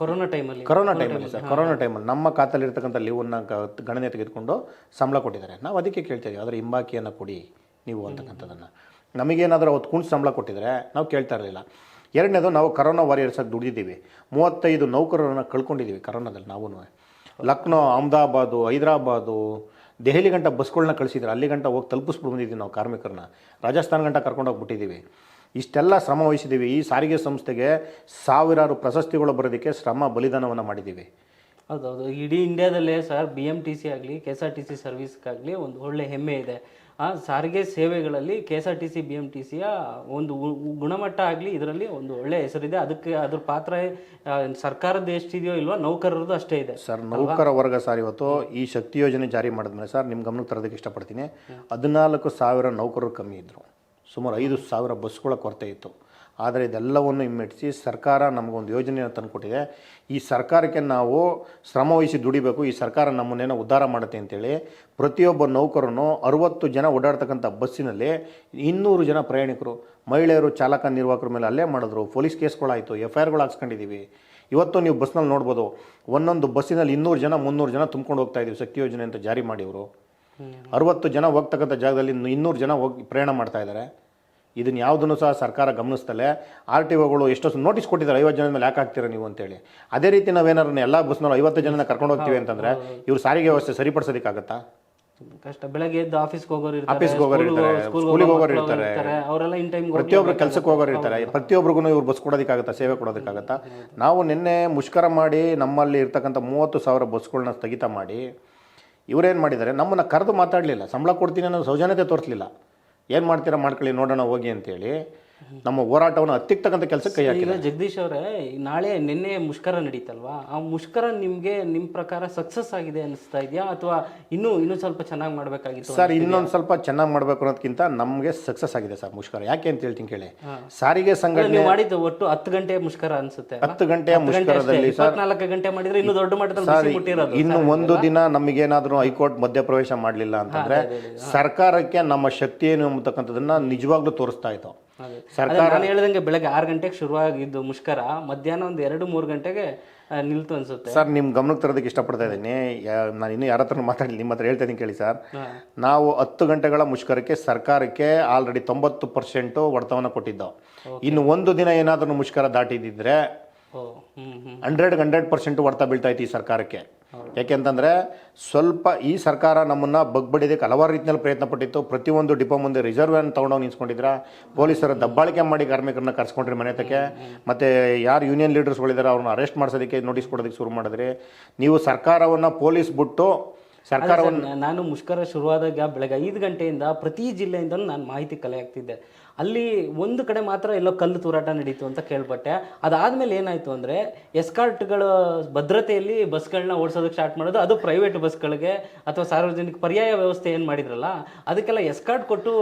ಕೊರೋನಾ ಟೈಮಲ್ಲಿ. ಕೊರೋನಾ ಟೈಮಲ್ಲಿ ಸರ್. ಕೊರೋನಾ ಟೈಮಲ್ಲಿ ನಮ್ಮ ಖಾತೆಯಲ್ಲಿ ಇರ್ತಕ್ಕಂಥ ಲೀವನ್ನು ಗಣನೆ ತೆಗೆದುಕೊಂಡು ಸಂಬಳ ಕೊಟ್ಟಿದ್ದಾರೆ. ನಾವು ಅದಕ್ಕೆ ಕೇಳ್ತೀವಿ ಅದರ ಹಿಂಬಾಕಿಯನ್ನು ಕೊಡಿ ನೀವು ಅಂತಕ್ಕಂಥದ್ದನ್ನು. ನಮಗೇನಾದರೂ ಅವತ್ತು ಕುಣಿಸಿ ಸಂಬಳ ಕೊಟ್ಟಿದ್ರೆ ನಾವು ಕೇಳ್ತಾ ಇರಲಿಲ್ಲ. ಎರಡನೇದು ನಾವು ಕರೋನಾ ವಾರಿಯರ್ಸಾಗಿ ದುಡಿದಿದ್ದೀವಿ. ಮೂವತ್ತೈದು ನೌಕರರನ್ನು ಕಳ್ಕೊಂಡಿದ್ದೀವಿ ಕರೋನಾದಲ್ಲಿ ನಾವು ಲಕ್ನೋ ಅಹಮದಾಬಾದು ಹೈದರಾಬಾದು ದೆಹಲಿ ಗಂಟ ಬಸ್ಗಳನ್ನ ಕಳಿಸಿದ್ರು. ಅಲ್ಲಿ ಗಂಟ ಹೋಗಿ ತಲುಪಿಸ್ಬಿಟ್ಟು ಬಂದಿದ್ದೀವಿ ನಾವು ಕಾರ್ಮಿಕರನ್ನ. ರಾಜಸ್ಥಾನ ಗಂಟ ಕರ್ಕೊಂಡೋಗ್ಬಿಟ್ಟಿದ್ದೀವಿ. ಇಷ್ಟೆಲ್ಲ ಶ್ರಮ ವಹಿಸಿದ್ದೀವಿ ಈ ಸಾರಿಗೆ ಸಂಸ್ಥೆಗೆ ಸಾವಿರಾರು ಪ್ರಶಸ್ತಿಗಳು ಬರೋದಕ್ಕೆ ಶ್ರಮ ಬಲಿದಾನವನ್ನು ಮಾಡಿದ್ದೀವಿ ಹೌದೌದು. ಇಡೀ ಇಂಡಿಯಾದಲ್ಲೇ sir B M T C ಆಗಲಿ K S R T C ಸರ್ವಿಸ್ಗಾಗಲಿ ಒಂದು ಒಳ್ಳೆ ಹೆಮ್ಮೆ ಇದೆ. ಆ ಸಾರಿಗೆ ಸೇವೆಗಳಲ್ಲಿ K S R T C B M T ಸಿಯ ಒಂದು ಗುಣಮಟ್ಟ ಆಗಲಿ ಇದರಲ್ಲಿ ಒಂದು ಒಳ್ಳೆ ಹೆಸರಿದೆ. ಅದಕ್ಕೆ ಅದ್ರ ಪಾತ್ರ ಸರ್ಕಾರದ ಎಷ್ಟಿದೆಯೋ ಇಲ್ವೋ ನೌಕರರದ್ದು ಅಷ್ಟೇ ಇದೆ. ಸರ್ ನೌಕರ ವರ್ಗ ಸರ್ ಇವತ್ತು ಈ ಶಕ್ತಿ ಯೋಜನೆ ಜಾರಿ ಮಾಡಿದ್ಮೇಲೆ ಸರ್ ನಿಮ್ಮ ಗಮನಕ್ಕೆ ತರೋದಕ್ಕೆ ಇಷ್ಟಪಡ್ತೀನಿ. ಹದಿನಾಲ್ಕು ಸಾವಿರ ನೌಕರರು ಕಮ್ಮಿ ಇದ್ದರು ಸುಮಾರು ಐದು ಸಾವಿರ ಬಸ್ಗಳ ಕೊರತೆ ಇತ್ತು. ಆದರೆ ಇದೆಲ್ಲವನ್ನು ಹಿಮ್ಮೆಟ್ಟಿಸಿ ಸರ್ಕಾರ ನಮಗೊಂದು ಯೋಜನೆಯನ್ನು ತಂದುಕೊಟ್ಟಿದೆ. ಈ ಸರ್ಕಾರಕ್ಕೆ ನಾವು ಶ್ರಮವಹಿಸಿ ದುಡಿಬೇಕು. ಈ ಸರ್ಕಾರ ನಮ್ಮನ್ನೇನೋ ಉದ್ಧಾರ ಮಾಡುತ್ತೆ ಅಂತೇಳಿ ಪ್ರತಿಯೊಬ್ಬ ನೌಕರನು ಅರುವತ್ತು ಜನ ಓಡಾಡ್ತಕ್ಕಂಥ ಬಸ್ಸಿನಲ್ಲಿ ಇನ್ನೂರು ಜನ ಪ್ರಯಾಣಿಕರು ಮಹಿಳೆಯರು ಚಾಲಕ ನಿರ್ವಾಹಕರ ಮೇಲೆ ಅಲ್ಲೇ ಮಾಡಿದ್ರು. ಪೊಲೀಸ್ ಕೇಸ್ಗಳಾಯಿತು ಎಫ್ ಐ ಆರ್ಗಳು ಹಾಕ್ಸ್ಕೊಂಡಿದ್ದೀವಿ ಇವತ್ತು ನೀವು ಬಸ್ನಲ್ಲಿ ನೋಡ್ಬೋದು ಒಂದೊಂದು ಬಸ್ಸಿನಲ್ಲಿ ಇನ್ನೂರು ಜನ ಮುನ್ನೂರು ಜನ ತುಂಬ್ಕೊಂಡು ಹೋಗ್ತಾ ಇದ್ದೀವಿ. ಶಕ್ತಿ ಯೋಜನೆ ಅಂತ ಜಾರಿ ಮಾಡಿವರು. ಅರುವತ್ತು ಜನ ಹೋಗ್ತಕ್ಕಂಥ ಜಾಗದಲ್ಲಿ ಇನ್ನು ಇನ್ನೂರು ಜನ ಹೋಗಿ ಪ್ರಯಾಣ ಮಾಡ್ತಾ ಇದ್ದಾರೆ. ಇದನ್ನು ಯಾವುದನ್ನು ಸಹ ಸರ್ಕಾರ ಗಮನಿಸ್ತಲೇ ಆರ್ ಟಿ ಒಗಳು ಎಷ್ಟೊಂದು ನೋಟಿಸ್ ಕೊಟ್ಟಿದ್ದಾರೆ ಐವತ್ತು ಜನದ ಮೇಲೆ ಯಾಕೆ ಹಾಕ್ತೀರಾ ನೀವು ಅಂತೇಳಿ. ಅದೇ ರೀತಿ ನಾವೇನಾದ್ರು ಎಲ್ಲ ಬಸ್ನಲ್ಲಿ ಐವತ್ತು ಜನನ ಕರ್ಕೊಂಡು ಹೋಗ್ತೀವಿ ಅಂತಂದರೆ ಇವ್ರು ಸಾರಿಗೆ ವ್ಯವಸ್ಥೆ ಸರಿಪಡಿಸೋದಕ್ಕಾಗತ್ತಾ? ಕಷ್ಟ. ಬೆಳಗ್ಗೆ ಎದ್ದು ಆಫೀಸ್ಗೆ ಹೋಗೋರು ಇರ್ತಾರೆ ಆಫೀಸ್ಗೆ ಹೋಗೋರು ಇರ್ತಾರೆ, ಸ್ಕೂಲ್ಗೆ ಸ್ಕೂಲಿಗೆ ಹೋಗೋ ಹೋಗೋರು ಇರ್ತಾರೆ. ಅವರೆಲ್ಲ ಇನ್ ಟೈಮ್ ಪ್ರತಿಯೊಬ್ಬರು ಕೆಲಸಕ್ಕೆ ಹೋಗೋರು ಇರ್ತಾರೆ. ಪ್ರತಿಯೊಬ್ಬರಿಗೂ ಇವ್ರು ಬಸ್ ಕೊಡೋದಕ್ಕಾಗತ್ತಾ ಸೇವೆ ಕೊಡೋದಕ್ಕಾಗತ್ತಾ? ನಾವು ನಿನ್ನೆ ಮುಷ್ಕರ ಮಾಡಿ ನಮ್ಮಲ್ಲಿ ಇರ್ತಕ್ಕಂಥ ಮೂವತ್ತು ಸಾವಿರ ಬಸ್ಗಳನ್ನ ಸ್ಥಗಿತ ಮಾಡಿ ಇವರೇನು ಮಾಡಿದ್ದಾರೆ? ನಮ್ಮನ್ನು ಕರೆದು ಮಾತಾಡಲಿಲ್ಲ. ಸಂಬಳ ಕೊಡ್ತೀನಿ ಅನ್ನೋ ಸೌಜನ್ಯತೆ ತೋರಿಸಲಿಲ್ಲ. ಏನು ಮಾಡ್ತೀರಾ ಮಾಡ್ಕೊಳ್ಳಿ ನೋಡೋಣ ಹೋಗಿ ಅಂತೇಳಿ. ನಮ್ಮ ಹೋರಾಟವನ್ನು ಹತ್ತಿಕ್ತಕ್ಕಂಥ ಕೆಲಸಕ್ಕೆ ಕೈ ಹಾಕಿಲ್ಲ ಈಗ ಜಗದೀಶ್ ಅವರೇ ನಾಳೆ ನಿನ್ನೆ ಮುಷ್ಕರ ನಡೀತಲ್ವಾ? ಆ ಮುಷ್ಕರ ನಿಮ್ಗೆ ನಿಮ್ ಪ್ರಕಾರ ಸಕ್ಸಸ್ ಆಗಿದೆ ಅನಿಸ್ತಾ ಇದೆಯಾ? ಅಥವಾ ಇನ್ನೂ ಇನ್ನೂ ಸ್ವಲ್ಪ ಚೆನ್ನಾಗಿ ಮಾಡ್ಬೇಕಾಗಿತ್ತು ಸರ್ ಇನ್ನೊಂದು ಸ್ವಲ್ಪ ಚೆನ್ನಾಗಿ ಮಾಡಬೇಕು ಅನ್ನೋದಕ್ಕಿಂತ ನಮಗೆ ಸಕ್ಸಸ್ ಆಗಿದೆ ಸರ್ ಮುಷ್ಕರ. ಯಾಕೆ ಅಂತ ಹೇಳ್ತೀನಿ ಕೇಳಿ. ಸಾರಿಗೆ ಸಂಘಟನೆ ನೀವು ಮಾಡಿದ್ದು ಒಟ್ಟು ಹತ್ತು ಗಂಟೆ ಮುಷ್ಕರ ಅನ್ಸುತ್ತೆ ಹತ್ತು ಗಂಟೆಯ ಮುಷ್ಕರದಲ್ಲಿ ನಾಲ್ಕು ಗಂಟೆ ಮಾಡಿದ್ರೆ ಇನ್ನು ದೊಡ್ಡ ಮಟ್ಟದಲ್ಲಿ ಬಿಸಿ ಮುಟ್ಟಿರೋದು ಇನ್ನು ಒಂದು ದಿನ ನಮಗೇನಾದ್ರೂ ಹೈಕೋರ್ಟ್ ಮಧ್ಯಪ್ರವೇಶ ಮಾಡಲಿಲ್ಲ ಅಂತಂದ್ರೆ ಸರ್ಕಾರಕ್ಕೆ ನಮ್ಮ ಶಕ್ತಿ ಏನು ಎಂಬತಕ್ಕಂಥದ್ದನ್ನ ನಿಜವಾಗ್ಲೂ ತೋರಿಸ್ತಾ ಇತ್ತು. ಸರ್ಕಾರ ನಾನು ಹೇಳ್ದಂಗೆ ಬೆಳಗ್ಗೆ ಆರು ಗಂಟೆಗೆ ಶುರುವಾಗಿದ್ದು ಮುಷ್ಕರ ಮಧ್ಯಾಹ್ನ ಒಂದು ಎರಡು ಮೂರು ಗಂಟೆಗೆ ನಿಲ್ತು ಅನ್ಸುತ್ತೆ. ಸರ್ ನಿಮ್ಮ ಗಮನಕ್ಕೆ ತರೋದಕ್ಕೆ ಇಷ್ಟಪಡ್ತಾ ಇದ್ದೀನಿ. ನಾನು ಇನ್ನೂ ಯಾರ ಹತ್ರ ಮಾತಾಡಿ ನಿಮ್ಮ ಹತ್ರ ಹೇಳ್ತಾ ಇದ್ದೀನಿ ಕೇಳಿ ಸರ್. ನಾವು ಹತ್ತು ಗಂಟೆಗಳ ಮುಷ್ಕರಕ್ಕೆ ಸರ್ಕಾರಕ್ಕೆ ಆಲ್ರೆಡಿ ತೊಂಬತ್ತು ಪರ್ಸೆಂಟ್ ವರ್ತವನ್ನ ಕೊಟ್ಟಿದ್ದೆವು. ಇನ್ನು ಒಂದು ದಿನ ಏನಾದರೂ ಮುಷ್ಕರ ಹ್ಮ್ ಹಂಡ್ರೆಡ್ ಹಂಡ್ರೆಡ್ ಪರ್ಸೆಂಟ್ ಹೊಡ್ತಾ ಬೀಳ್ತಾ ಇತ್ತು ಈ ಸರ್ಕಾರಕ್ಕೆ. ಯಾಕೆಂತಂದರೆ ಸ್ವಲ್ಪ ಈ ಸರ್ಕಾರ ನಮ್ಮನ್ನು ಬಗ್ಬಡಿದಕ್ಕೆ ಹಲವಾರು ರೀತಿಯಲ್ಲಿ ಪ್ರಯತ್ನ ಪಟ್ಟಿತ್ತು. ಪ್ರತಿಯೊಂದು ಡಿಪೋ ಮುಂದೆ ರಿಸರ್ವ್ ಅನ್ನು ತೊಗೊಂಡೋಗಿ ನಿಂತ್ಕೊಂಡಿದ್ರ ಪೊಲೀಸರು ದಬ್ಬಾಳಿಕೆ ಮಾಡಿ ಕಾರ್ಮಿಕರನ್ನ ಕರ್ಸ್ಕೊಂಡ್ರಿ ಮನೆ ತಕ್ಕೆ ಮತ್ತು ಯಾರು ಯೂನಿಯನ್ ಲೀಡರ್ಸ್ಗಳಿದ್ದಾರೆ ಅವ್ರನ್ನ ಅರೆಸ್ಟ್ ಮಾಡಿಸೋದಕ್ಕೆ ನೋಟಿಸ್ ಕೊಡೋದಕ್ಕೆ ಶುರು ಮಾಡಿದ್ರಿ. ನೀವು ಸರ್ಕಾರವನ್ನು ಪೊಲೀಸ್ ಬಿಟ್ಟು ಸರ್ಕಾರವನ್ನು ನಾನು ಮುಷ್ಕರ ಶುರುವಾದಾಗ ಬೆಳಗ್ಗೆ ಐದು ಗಂಟೆಯಿಂದ ಪ್ರತಿ ಜಿಲ್ಲೆಯಿಂದ ನಾನು ಮಾಹಿತಿ ಕಲೆ ಆಗ್ತಿದ್ದೆ ಅಲ್ಲಿ ಒಂದು ಕಡೆ ಮಾತ್ರ ಎಲ್ಲೋ ಕಲ್ಲು ತೂರಾಟ ನಡೀತು ಅಂತ ಕೇಳ್ಪಟ್ಟೆ. ಅದಾದ್ಮೇಲೆ ಏನಾಯ್ತು ಅಂದ್ರೆ ಎಸ್ಕಾರ್ಟ್ಗಳ ಭದ್ರತೆಯಲ್ಲಿ ಬಸ್ಗಳನ್ನ ಓಡಿಸೋದಕ್ಕೆ ಸ್ಟಾರ್ಟ್ ಮಾಡೋದು ಅದು ಪ್ರೈವೇಟ್ ಬಸ್ಗಳಿಗೆ ಅಥವಾ ಸಾರ್ವಜನಿಕ ಪರ್ಯಾಯ ವ್ಯವಸ್ಥೆ ಏನ್ ಮಾಡಿದ್ರಲ್ಲ ಅದಕ್ಕೆಲ್ಲ ಎಸ್ಕಾರ್ಟ್ ಕೊಟ್ಟು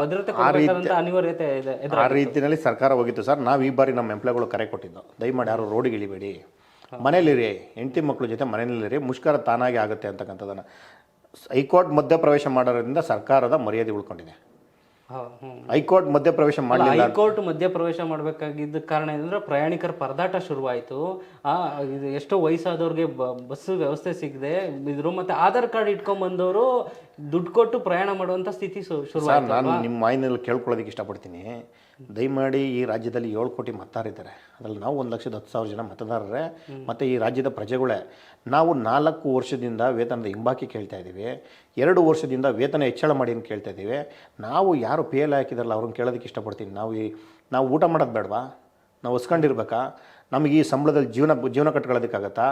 ಭದ್ರತೆ ಕೊಡಬೇಕಾದಂತ ಅನಿವಾರ್ಯತೆ ಇದೆ ಆ ರೀತಿಯಲ್ಲಿ ಸರ್ಕಾರ ಹೋಗಿತ್ತು ಸರ್. ನಾವು ಈ ಬಾರಿ ನಮ್ಮ ಎಂಪ್ಲಾಯ್ಗಳು ಕರೆ ಕೊಟ್ಟಿದ್ದು. ದಯಮಾಡಿ ಯಾರು ರೋಡಿಗೆ ಇಳಿಬೇಡಿ. ಮನೇಲಿರಿ ಹೆಂಡತಿ ಮಕ್ಕಳ ಜೊತೆ ಮನೆಯಲ್ಲಿರಿ ಮುಷ್ಕರ ತಾನಾಗಿ ಆಗುತ್ತೆ ಅಂತಕ್ಕಂಥದ್ದನ್ನು. ಹೈಕೋರ್ಟ್ ಮಧ್ಯಪ್ರವೇಶ ಮಾಡೋದ್ರಿಂದ ಸರ್ಕಾರದ ಮರ್ಯಾದೆ ಉಳ್ಕೊಂಡಿದೆ. ಹೈಕೋರ್ಟ್ ಮಧ್ಯಪ್ರವೇಶ ಮಾಡಿ ಹೈಕೋರ್ಟ್ ಮಧ್ಯಪ್ರವೇಶ ಮಾಡಬೇಕಾಗಿದ್ದ ಕಾರಣ ಏನಂದ್ರೆ ಪ್ರಯಾಣಿಕರ ಪರದಾಟ ಶುರುವಾಯಿತು. ಆ ಇದು ಎಷ್ಟೋ ವಯಸ್ಸಾದವ್ರಿಗೆ ಬಸ್ ವ್ಯವಸ್ಥೆ ಸಿಗದೆ ಇದ್ರು ಮತ್ತೆ ಆಧಾರ್ ಕಾರ್ಡ್ ಇಟ್ಕೊಂಡ್ ಬಂದವರು ದುಡ್ಡು ಕೊಟ್ಟು ಪ್ರಯಾಣ ಮಾಡುವಂತ ಸ್ಥಿತಿ ಶುರುವಾಯಿತು ನಾನು ನಿಮ್ಮ ಮಾಯಿನಲ್ಲಿ ಕೇಳ್ಕೊಳ್ಳೋದಕ್ಕೆ ಇಷ್ಟಪಡ್ತೀನಿ. ದಯಮಾಡಿ ಈ ರಾಜ್ಯದಲ್ಲಿ ಏಳು ಕೋಟಿ ಮತದಾರಿದ್ದಾರೆ ಅದರಲ್ಲಿ ನಾವು ಒಂದು ಲಕ್ಷದ ಹತ್ತು ಸಾವಿರ ಜನ ಮತದಾರರೇ. ಮತ್ತು ಈ ರಾಜ್ಯದ ಪ್ರಜೆಗಳೇ. ನಾವು ನಾಲ್ಕು ವರ್ಷದಿಂದ ವೇತನದ ಹಿಂಬಾಕಿ ಕೇಳ್ತಾ ಇದ್ದೀವಿ. ಎರಡು ವರ್ಷದಿಂದ ವೇತನ ಹೆಚ್ಚಳ ಮಾಡಿ ಅಂತ ಕೇಳ್ತಾ ಇದ್ದೀವಿ. ನಾವು ಯಾರು ಪಿ ಎಲ್ ಹಾಕಿದಾರಲ್ಲ ಅವ್ರನ್ನ ಕೇಳೋದಕ್ಕೆ ಇಷ್ಟಪಡ್ತೀನಿ. ನಾವು ಈ, ನಾವು ಊಟ ಮಾಡೋದು ಬೇಡವಾ? ನಾವು ಹೊಸ್ಕೊಂಡಿರ್ಬೇಕಾ ನಮಗೆ ಈ ಸಂಬಳದಲ್ಲಿ ಜೀವನ ಜೀವನ ಕಟ್ಕೊಳ್ಳೋದಕ್ಕಾಗತ್ತಾ?